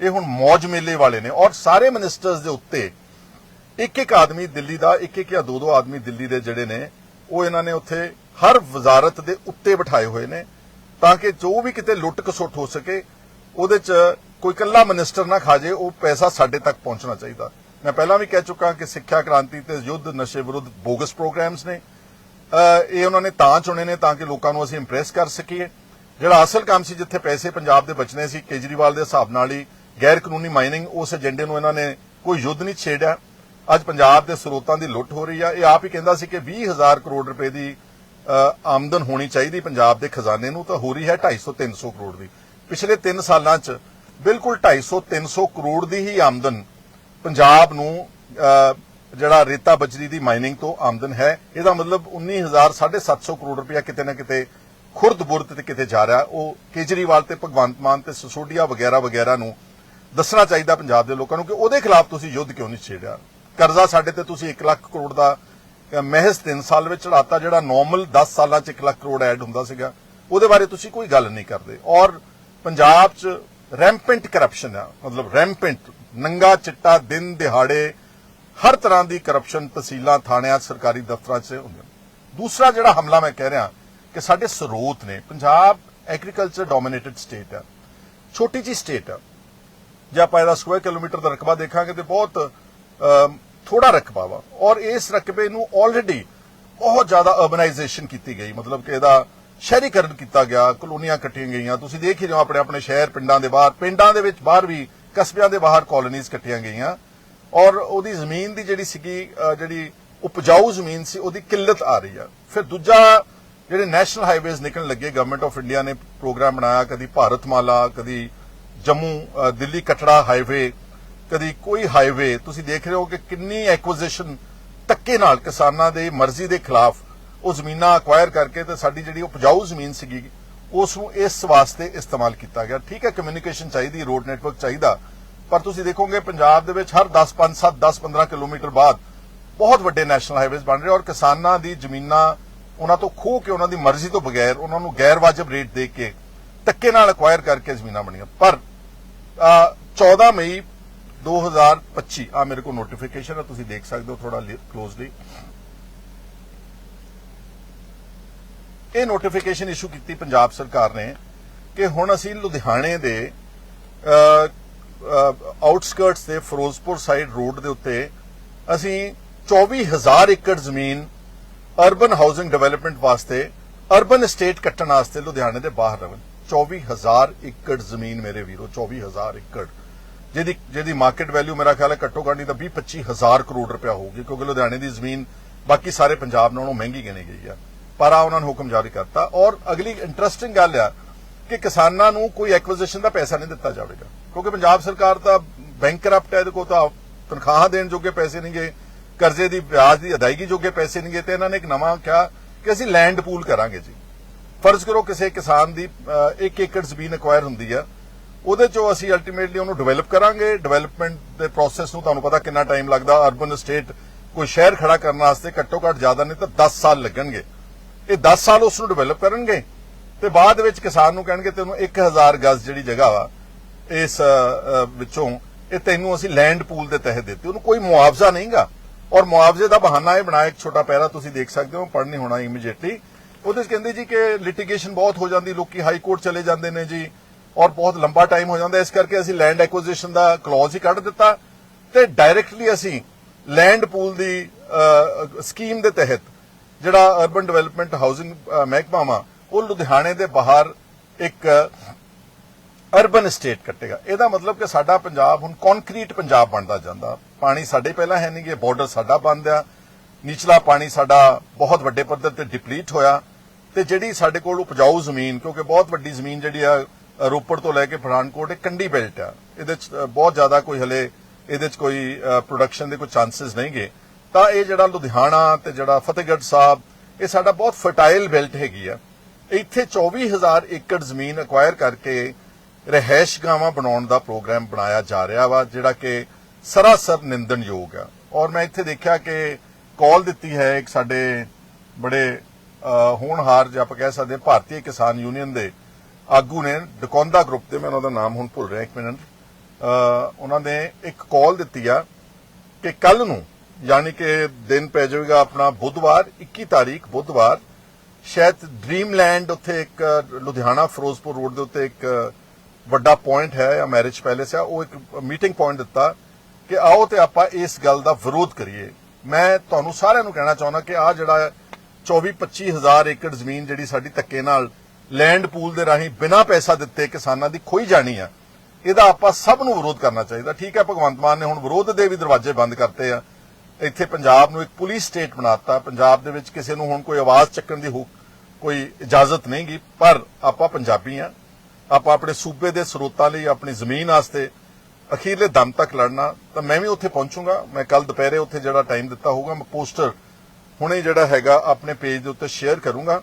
ਇਹ ਹੁਣ ਮੌਜ ਮੇਲੇ ਵਾਲੇ ਨੇ ਔਰ ਸਾਰੇ ਮਿਨਿਸਟਰਸ ਦੇ ਉੱਤੇ ਇੱਕ ਇੱਕ ਆਦਮੀ ਦਿੱਲੀ ਦਾ, ਇੱਕ ਇੱਕ ਜਾਂ ਦੋ ਦੋ ਆਦਮੀ ਦਿੱਲੀ ਦੇ ਜਿਹੜੇ ਨੇ, ਉਹ ਇਹਨਾਂ ਨੇ ਉੱਥੇ ਹਰ ਵਜ਼ਾਰਤ ਦੇ ਉੱਤੇ ਬਿਠਾਏ ਹੋਏ ਨੇ ਤਾਂ ਕਿ ਜੋ ਵੀ ਕਿਤੇ ਲੁੱਟ ਕਸੁੱਟ ਹੋ ਸਕੇ, ਉਹਦੇ 'ਚ ਕੋਈ ਕੱਲਾ ਮਿਨਿਸਟਰ ਨਾ ਖਾ ਜੇ, ਉਹ ਪੈਸਾ ਸਾਡੇ ਤੱਕ ਪਹੁੰਚਣਾ ਚਾਹੀਦਾ। ਮੈਂ ਪਹਿਲਾਂ ਵੀ ਕਹਿ ਚੁੱਕਾ ਕਿ ਸਿੱਖਿਆ ਕ੍ਰਾਂਤੀ ਤੇ ਯੁੱਧ ਨਸ਼ੇ ਵਿਰੁੱਧ ਬੋਗਸ ਪ੍ਰੋਗਰਾਮਸ ਨੇ। ਇਹ ਉਹਨਾਂ ਨੇ ਤਾਂ ਚੁਣੇ ਨੇ ਤਾਂ ਕਿ ਲੋਕਾਂ ਨੂੰ ਅਸੀਂ ਇੰਪ੍ਰੈਸ ਕਰ ਸਕੀਏ। ਜਿਹੜਾ ਅਸਲ ਕੰਮ ਸੀ ਜਿੱਥੇ ਪੈਸੇ ਪੰਜਾਬ ਦੇ ਬਚਨੇ ਸੀ, ਕੇਜਰੀਵਾਲ ਦੇ ਹਿਸਾਬ ਨਾਲ ਹੀ ਗੈਰ ਕਾਨੂੰਨੀ ਮਾਈਨਿੰਗ ਉਸ ਏਜੰਡੇ ਨੂੰ ਇਹਨਾਂ ਨੇ ਕੋਈ ਯੁੱਧ ਨਹੀਂ ਛੇੜਿਆ। ਅੱਜ ਪੰਜਾਬ ਦੇ ਸਰੋਤਾਂ ਦੀ ਲੁੱਟ ਹੋ ਰਹੀ ਆ। ਇਹ ਆਪ ਹੀ ਕਹਿੰਦਾ ਸੀ ਕਿ 20000 ਕਰੋੜ ਰੁਪਏ ਦੀ ਆਮਦਨ ਹੋਣੀ ਚਾਹੀਦੀ ਪੰਜਾਬ ਦੇ ਖਜ਼ਾਨੇ ਨੂੰ, ਤਾਂ ਹੋ ਰਹੀ ਹੈ 250 300 ਕਰੋੜ ਦੀ। ਪਿਛਲੇ 3 ਸਾਲਾਂ 'ਚ ਬਿਲਕੁਲ 250 300 ਕਰੋੜ ਦੀ ਹੀ ਆਮਦਨ ਪੰਜਾਬ ਨੂੰ ਜਿਹੜਾ ਰੇਤਾ ਬਜਰੀ ਦੀ ਮਾਈਨਿੰਗ ਤੋਂ ਆਮਦਨ ਹੈ ਇਹਦਾ ਮਤਲਬ 19000 750 ਕਰੋੜ ਰੁਪਇਆ ਕਿਤੇ ਨਾ ਕਿਤੇ ਖੁਰਦ ਬੁਰਦ ਤੇ ਕਿਤੇ ਜਾ ਰਿਹਾ। ਉਹ ਕੇਜਰੀਵਾਲ ਤੇ ਭਗਵੰਤ ਮਾਨ ਤੇ ਸਸੋਡੀਆ ਵਗੈਰਾ ਵਗੈਰਾ ਨੂੰ ਦੱਸਣਾ ਚਾਹੀਦਾ ਪੰਜਾਬ ਦੇ ਲੋਕਾਂ ਨੂੰ ਕਿ ਉਹਦੇ ਖਿਲਾਫ ਤੁਸੀਂ ਯੁੱਧ ਕਿਉਂ ਨਹੀਂ ਛੇੜਿਆ? ਕਰਜ਼ਾ ਸਾਡੇ ਤੇ ਤੁਸੀਂ 1 ਲੱਖ ਕਰੋੜ ਦਾ ਅਹ, ਮਹਿਜ਼ 3 ਸਾਲ ਵਿੱਚ ਚੜਾਤਾ ਜਿਹੜਾ ਨਾਰਮਲ 10 ਸਾਲਾਂ 'ਚ 1 ਲੱਖ ਕਰੋੜ ਐਡ ਹੁੰਦਾ ਸੀਗਾ। ਉਹਦੇ ਬਾਰੇ ਤੁਸੀਂ ਕੋਈ ਗੱਲ ਨਹੀਂ ਕਰਦੇ। ਔਰ ਪੰਜਾਬ 'ਚ ਰੈਂਪੈਂਟ ਕਰਪਸ਼ਨ ਆ। ਮਤਲਬ ਰੈਂਪੈਂਟ ਨੰਗਾ ਚਿੱਟਾ ਦਿਨ ਦਿਹਾੜੇ ਹਰ ਤਰ੍ਹਾਂ ਦੀ ਕਰਪਸ਼ਨ ਤਹਿਸੀਲਾਂ, ਥਾਣਿਆਂ, ਸਰਕਾਰੀ ਦਫ਼ਤਰਾਂ 'ਚ ਹੁੰਦੀ ਹੈ। ਦੂਸਰਾ ਜਿਹੜਾ ਹਮਲਾ ਮੈਂ ਕਹਿ ਰਿਹਾ ਕਿ ਸਾਡੇ ਸਰੋਤ ਨੇ, ਪੰਜਾਬ ਐਗਰੀਕਲਚਰ ਡੋਮੀਨੇਟਡ ਸਟੇਟ ਹੈ ਛੋਟੀ ਜੀ ਸਟੇਟ ਹੈ ਜੇ ਆਪਾਂ ਇਹਦਾ ਸਕੁਅਰ ਕਿਲੋਮੀਟਰ ਦਾ ਰਕਬਾ ਦੇਖਾਂਗੇ ਤੇ ਬਹੁਤ ਥੋੜਾ ਰਕਬਾ ਵਾ। ਔਰ ਇਸ ਰਕਬੇ ਨੂੰ ਆਲਰੇਡੀ ਬਹੁਤ ਜ਼ਿਆਦਾ ਅਰਬਨਾਈਜੇਸ਼ਨ ਕੀਤੀ ਗਈ। ਮਤਲਬ ਕਿ ਇਹਦਾ ਸ਼ਹਿਰੀਕਰਨ ਕੀਤਾ ਗਿਆ, ਕਲੋਨੀਆਂ ਕੱਟੀਆਂ ਗਈਆਂ। ਤੁਸੀਂ ਦੇਖ ਹੀ ਰਹੇ ਹੋ ਆਪਣੇ ਆਪਣੇ ਸ਼ਹਿਰ, ਪਿੰਡਾਂ ਦੇ ਬਾਹਰ। ਪਿੰਡਾਂ ਦੇ ਵਿੱਚ ਬਾਹਰ ਵੀ ਕਸਬਿਆਂ ਦੇ ਬਾਹਰ ਕਾਲੋਨੀਆਂ ਕੱਟੀਆਂ ਗਈਆਂ। ਔਰ ਉਹਦੀ ਜ਼ਮੀਨ ਦੀ ਜਿਹੜੀ ਸੀਗੀ ਜਿਹੜੀ ਉਪਜਾਊ ਜ਼ਮੀਨ ਸੀ, ਉਹਦੀ ਕਿੱਲਤ ਆ ਰਹੀ ਆ। ਫਿਰ ਦੂਜਾ ਜਿਹੜੇ ਨੈਸ਼ਨਲ ਹਾਈਵੇਜ਼ ਨਿਕਲਣ ਲੱਗੇ ਗਵਰਨਮੈਂਟ ਆਫ ਇੰਡੀਆ ਨੇ ਪ੍ਰੋਗਰਾਮ ਬਣਾਇਆ, ਕਦੀ ਭਾਰਤਮਾਲਾ, ਕਦੀ ਜੰਮੂ ਦਿੱਲੀ ਕਟੜਾ ਹਾਈਵੇ, ਕਦੀ ਕੋਈ ਹਾਈਵੇ। ਤੁਸੀਂ ਦੇਖ ਰਹੇ ਹੋ ਕਿ ਕਿੰਨੀ ਐਕੁਜੀਸ਼ਨ ਧੱਕੇ ਨਾਲ ਕਿਸਾਨਾਂ ਦੇ, ਮਰਜ਼ੀ ਦੇ ਖਿਲਾਫ ਉਹ ਜ਼ਮੀਨਾਂ ਅਕਵਾਇਰ ਕਰਕੇ ਤੇ ਸਾਡੀ ਜਿਹੜੀ ਉਪਜਾਊ ਜ਼ਮੀਨ ਸੀਗੀ, ਉਸ ਨੂੰ ਇਸ ਵਾਸਤੇ ਇਸਤੇਮਾਲ ਕੀਤਾ ਗਿਆ। ਠੀਕ ਹੈ ਕਮਿਊਨੀਕੇਸ਼ਨ ਚਾਹੀਦੀ ਰੋਡ ਨੈਟਵਰਕ ਚਾਹੀਦਾ। ਪਰ ਤੁਸੀਂ ਦੇਖੋਗੇ ਪੰਜਾਬ ਦੇ ਵਿੱਚ ਹਰ 10 5 7 10 15 ਕਿਲੋਮੀਟਰ ਬਾਅਦ ਬਹੁਤ ਵੱਡੇ ਨੈਸ਼ਨਲ ਹਾਈਵੇਜ਼ ਬਣ ਰਹੇ ਔਰ ਕਿਸਾਨਾਂ ਦੀ ਜ਼ਮੀਨਾਂ ਉਹਨਾਂ ਤੋਂ ਖੋਹ ਕੇ ਉਹਨਾਂ ਦੀ ਮਰਜ਼ੀ ਤੋਂ ਬਗੈਰ ਉਹਨਾਂ ਨੂੰ ਗੈਰ ਵਾਜਬ ਰੇਟ ਦੇ ਕੇ ਧੱਕੇ ਨਾਲ ਅਕਵਾਇਰ ਕਰਕੇ ਜ਼ਮੀਨਾਂ ਬਣੀਆਂ। ਪਰ ਅ, 14 ਮਈ 2025 ਆ ਮੇਰੇ ਕੋਲ ਨੋਟੀਫਿਕੇਸ਼ਨ ਹੈ ਤੁਸੀਂ ਦੇਖ ਸਕਦੇ ਹੋ ਥੋੜਾ ਕਲੋਜ਼ਲੀ ਇਹ ਨੋਟੀਫਿਕੇਸ਼ਨ ਇਸ਼ੂ ਕੀਤੀ ਪੰਜਾਬ ਸਰਕਾਰ ਨੇ ਕਿ ਹੁਣ ਅਸੀਂ ਲੁਧਿਆਣੇ ਦੇ ਆਊਟਸਕਰਟਸ ਦੇ ਫਿਰੋਜ਼ਪੁਰ ਸਾਈਡ ਰੋਡ ਦੇ ਉੱਤੇ ਅਸੀਂ 24000 ਏਕੜ ਜ਼ਮੀਨ ਅਰਬਨ ਹਾਊਸਿੰਗ ਡਿਵੈਲਪਮੈਂਟ ਵਾਸਤੇ ਅਰਬਨ ਸਟੇਟ ਕੱਟਣ ਵਾਸਤੇ ਲੁਧਿਆਣੇ ਦੇ ਬਾਹਰ ਰਵਨ 24000 ਏਕੜ ਜ਼ਮੀਨ ਮੇਰੇ ਵੀਰੋ 24000 ਏਕੜ। ਜਿਹਦੀ ਜਿਹਦੀ ਮਾਰਕੀਟ ਵੈਲਿਊ ਮੇਰਾ ਖਿਆਲ ਹੈ ਘੱਟੋ ਘੱਟ ਨਹੀਂ ਤਾਂ 20 25000 ਕਰੋੜ ਰੁਪਇਆ ਹੋਊਗੀ, ਕਿਉਂਕਿ ਲੁਧਿਆਣੇ ਦੀ ਜ਼ਮੀਨ ਬਾਕੀ ਸਾਰੇ ਪੰਜਾਬ ਨਾਲੋਂ ਮਹਿੰਗੀ ਗਿਣੀ ਗਈ ਆ। ਪਰ ਆ ਉਹਨਾਂ ਨੇ ਹੁਕਮ ਜਾਰੀ ਕਰਤਾ ਔਰ ਅਗਲੀ ਇੰਟਰਸਟਿੰਗ ਗੱਲ ਆ ਕਿ ਕਿਸਾਨਾਂ ਨੂੰ ਕੋਈ ਐਕਵੀਜ਼ੀਸ਼ਨ ਦਾ ਪੈਸਾ ਨਹੀਂ ਦਿੱਤਾ ਜਾਵੇਗਾ। ਕਿਉਂਕਿ ਪੰਜਾਬ ਸਰਕਾਰ ਤਾਂ ਬੈਂਕਰਪਟ ਹੈ, ਇਹਦੇ ਕੋਲ ਤਾਂ ਤਨਖਾਹਾਂ ਦੇਣ ਜੋਗੇ ਪੈਸੇ ਨਹੀਂਗੇ ਕਰਜ਼ੇ ਦੀ, ਵਿਆਜ ਦੀ ਅਦਾਇਗੀ ਜੋਗੇ ਪੈਸੇ ਨਹੀਂਗੇ ਤੇ ਇਹਨਾਂ ਨੇ ਇੱਕ ਨਵਾਂ ਕਿਹਾ ਕਿ ਅਸੀਂ ਲੈਂਡ ਪੂਲ ਕਰਾਂਗੇ ਜੀ। ਫਰਜ਼ ਕਰੋ ਕਿਸੇ ਕਿਸਾਨ ਦੀ 1 ਏਕੜ ਜ਼ਮੀਨ ਅਕਵਾਇਰ ਹੁੰਦੀ ਆ, ਉਹਦੇ ਚੋਂ ਅਸੀਂ ਅਲਟੀਮੇਟਲੀ ਉਹਨੂੰ ਡਿਵੈਲਪ ਕਰਾਂਗੇ। ਡਿਵੈਲਪਮੈਂਟ ਦੇ ਪ੍ਰੋਸੈਸ ਨੂੰ ਤੁਹਾਨੂੰ ਪਤਾ ਕਿੰਨਾ ਟਾਈਮ ਲੱਗਦਾ ਅਰਬਨ ਸਟੇਟ ਕੋਈ ਸ਼ਹਿਰ ਖੜਾ ਕਰਨ ਵਾਸਤੇ ਘੱਟੋ ਘੱਟ ਜ਼ਿਆਦਾ ਨਹੀਂ ਤਾਂ 10 ਸਾਲ ਲੱਗਣਗੇ। ਇਹ 10 ਸਾਲ ਉਸ ਨੂੰ ਡਿਵੈਲਪ ਕਰਨਗੇ, ਤੇ ਬਾਅਦ ਵਿੱਚ ਕਿਸਾਨ ਨੂੰ ਕਹਿਣਗੇ ਤੈਨੂੰ 1000 ਗਜ਼ ਜਿਹੜੀ ਜਗ੍ਹਾ ਵਾ ਇਸ ਅ, ਵਿੱਚੋਂ ਇਹ ਤੈਨੂੰ ਅਸੀਂ ਲੈਂਡ ਪੂਲ ਦੇ ਤਹਿਤ ਦਿੱਤੀ। ਉਹਨੂੰ ਕੋਈ ਮੁਆਵਜ਼ਾ ਨਹੀਂਗਾ। ਔਰ ਮੁਆਵਜ਼ੇ ਦਾ ਬਹਾਨਾ ਇਹ ਬਣਾਇਆ ਇੱਕ ਛੋਟਾ ਪੈਰਾ ਤੁਸੀਂ ਦੇਖ ਸਕਦੇ ਹੋ ਪੜ੍ਹ ਹੋਣਾ ਇਮੀਡੀਏਟਲੀ ਉਹਦੇ ਵਿੱਚ ਕਹਿੰਦੇ ਜੀ ਕਿ ਲਿਟੀਗੇਸ਼ਨ ਬਹੁਤ ਹੋ ਜਾਂਦੀ ਲੋਕੀ ਹਾਈ ਕੋਰਟ ਚਲੇ ਜਾਂਦੇ ਨੇ ਜੀ ਔਰ ਬਹੁਤ ਲੰਬਾ ਟਾਈਮ ਹੋ ਜਾਂਦਾ। ਇਸ ਕਰਕੇ ਅਸੀਂ ਲੈਂਡ ਐਕੁਜੀਸ਼ਨ ਦਾ ਕਲੌਜ਼ ਹੀ ਕੱਢ ਦਿੱਤਾ। ਤੇ ਡਾਇਰੈਕਟਲੀ ਅਸੀਂ ਲੈਂਡ ਪੂਲ ਦੀ ਸਕੀਮ ਦੇ ਤਹਿਤ ਜਿਹੜਾ ਅਰਬਨ ਡਿਵੈਲਪਮੈਂਟ ਹਾਊਸਿੰਗ ਮਹਿਕਮਾ ਵਾ ਉਹ ਲੁਧਿਆਣੇ ਦੇ ਬਾਹਰ ਇੱਕ ਅਰਬਨ ਸਟੇਟ ਕੱਟੇਗਾ। ਇਹਦਾ ਮਤਲਬ ਕਿ ਸਾਡਾ ਪੰਜਾਬ ਹੁਣ ਕੰਕਰੀਟ ਪੰਜਾਬ ਬਣਦਾ ਜਾਂਦਾ। ਪਾਣੀ ਸਾਡੇ ਪਹਿਲਾਂ ਹੈ ਨਹੀਂ ਕਿ ਬਾਰਡਰ ਸਾਡਾ ਬੰਦ ਆ। ਨਿਚਲਾ ਪਾਣੀ ਸਾਡਾ ਬਹੁਤ ਵੱਡੇ ਪੱਧਰ ਤੇ ਡਿਪਲੀਟ ਹੋਇਆ। ਤੇ ਜਿਹੜੀ ਸਾਡੇ ਕੋਲ ਉਪਜਾਊ ਜ਼ਮੀਨ, ਕਿਉਂਕਿ ਬਹੁਤ ਵੱਡੀ ਜ਼ਮੀਨ ਜਿਹੜੀ ਆ, ਰੋਪੜ ਤੋਂ ਲੈ ਕੇ ਪਠਾਨਕੋਟ, ਇਹ ਕੰਡੀ ਬੈਲਟ ਆ। ਇਹਦੇ ਚ ਬਹੁਤ ਜ਼ਿਆਦਾ ਕੋਈ ਹਲੇ ਇਹਦੇ ਚ ਕੋਈ ਪ੍ਰੋਡਕਸ਼ਨ ਦੇ ਕੋਈ ਚਾਂਸਸ ਨਹੀਂਗੇ ਤਾਂ ਇਹ ਜਿਹੜਾ ਲੁਧਿਆਣਾ ਤੇ ਜਿਹੜਾ ਫਤਿਹਗੜ੍ਹ ਸਾਹਿਬ, ਇਹ ਸਾਡਾ ਬਹੁਤ ਫਰਟਾਈਲ ਬੈਲਟ ਹੈਗੀ ਆ। ਇੱਥੇ 24000 ਏਕੜ ਜ਼ਮੀਨ ਅਕਵਾਇਰ ਕਰਕੇ ਰਹਿائشਗਾਹਾਂ ਬਣਾਉਣ ਦਾ ਪ੍ਰੋਗਰਾਮ ਬਣਾਇਆ ਜਾ ਰਿਹਾ ਵਾ, ਜਿਹੜਾ ਕਿ ਸਰਾਸਰ ਨਿੰਦਣਯੋਗ ਆ। ਔਰ ਮੈਂ ਇੱਥੇ ਦੇਖਿਆ ਕਿ ਕਾਲ ਦਿੱਤੀ ਹੈ ਇੱਕ ਸਾਡੇ ਬੜੇ ਹੋਣਹਾਰ ਜਿਹਾ ਆਪਾਂ ਕਹਿ ਸਕਦੇ ਭਾਰਤੀ ਕਿਸਾਨ ਯੂਨੀਅਨ ਦੇ ਆਗੂ ਨੇ ਡਕੌਂਦਾ ਗਰੁੱਪ ਦੇ, ਮੈਂ ਉਹਨਾਂ ਦਾ ਨਾਮ ਹੁਣ ਭੁੱਲ ਰਿਹਾ ਇੱਕ ਮਿੰਟ। ਉਹਨਾਂ ਨੇ ਇੱਕ ਕਾਲ ਦਿੱਤੀ ਆ ਕਿ ਕੱਲ ਨੂੰ, ਯਾਨੀ ਕਿ ਦਿਨ ਪੈ ਜਾਵੇਗਾ ਆਪਣਾ ਬੁੱਧਵਾਰ 21 ਤਾਰੀਖ ਬੁੱਧਵਾਰ, ਸ਼ਾਇਦ ਡ੍ਰੀਮਲੈਂਡ ਉੱਥੇ ਇੱਕ, ਲੁਧਿਆਣਾ, ਫਿਰੋਜ਼ਪੁਰ ਰੋਡ ਦੇ ਉੱਤੇ ਇੱਕ ਵੱਡਾ ਪੁਆਇੰਟ ਹੈ, ਜਾਂ ਮੈਰਿਜ ਪੈਲੇਸ ਹੈ, ਉਹ ਇੱਕ ਮੀਟਿੰਗ ਪੁਆਇੰਟ ਦਿੱਤਾ ਕਿ ਆਓ ਤੇ ਆਪਾਂ ਇਸ ਗੱਲ ਦਾ ਵਿਰੋਧ ਕਰੀਏ। ਮੈਂ ਤੁਹਾਨੂੰ ਸਾਰਿਆਂ ਨੂੰ ਕਹਿਣਾ ਚਾਹੁੰਦਾ ਕਿ ਆ ਜਿਹੜਾ 24-25 ਹਜ਼ਾਰ ਏਕੜ ਜ਼ਮੀਨ ਜਿਹੜੀ ਸਾਡੀ ਧੱਕੇ ਨਾਲ ਲੈਂਡ ਪੂਲ ਦੇ ਰਾਹੀਂ ਬਿਨਾਂ ਪੈਸਾ ਦਿੱਤੇ ਕਿਸਾਨਾਂ ਦੀ ਖੋਈ ਜਾਣੀ ਆ, ਇਹਦਾ ਆਪਾਂ ਸਭ ਨੂੰ ਵਿਰੋਧ ਕਰਨਾ ਚਾਹੀਦਾ। ਠੀਕ ਹੈ, ਭਗਵੰਤ ਮਾਨ ਨੇ ਹੁਣ ਵਿਰੋਧ ਦੇ ਵੀ ਦਰਵਾਜ਼ੇ ਬੰਦ ਕਰਤੇ ਆ। ਇੱਥੇ ਪੰਜਾਬ ਨੂੰ ਇੱਕ ਪੁਲਿਸ ਸਟੇਟ ਬਣਾਤਾ। ਪੰਜਾਬ ਦੇ ਵਿੱਚ ਕਿਸੇ ਨੂੰ ਹੁਣ ਕੋਈ ਆਵਾਜ਼ ਚੱਕਣ ਦੀ ਕੋਈ ਇਜਾਜ਼ਤ ਨਹੀਂਗੀ, ਪਰ ਆਪਾਂ ਪੰਜਾਬੀ ਆ। ਆਪਾਂ ਆਪਣੇ ਸੂਬੇ ਦੇ ਸਰੋਤਾਂ ਲਈ ਆਪਣੀ ਜ਼ਮੀਨ ਵਾਸਤੇ ਅਖੀਰਲੇ ਦਮ ਤੱਕ ਲੜਨਾ, ਤਾਂ ਮੈਂ ਵੀ ਉੱਥੇ ਪਹੁੰਚੂਗਾ। ਮੈਂ ਕੱਲ ਦੁਪਹਿਰੇ ਉੱਥੇ ਜਿਹੜਾ ਟਾਈਮ ਦਿੱਤਾ ਹੋਊਗਾ, ਮੈਂ ਪੋਸਟਰ ਹੁਣੇ ਜਿਹੜਾ ਹੈਗਾ ਆਪਣੇ ਪੇਜ ਦੇ ਉੱਤੇ ਸ਼ੇਅਰ ਕਰੂੰਗਾ।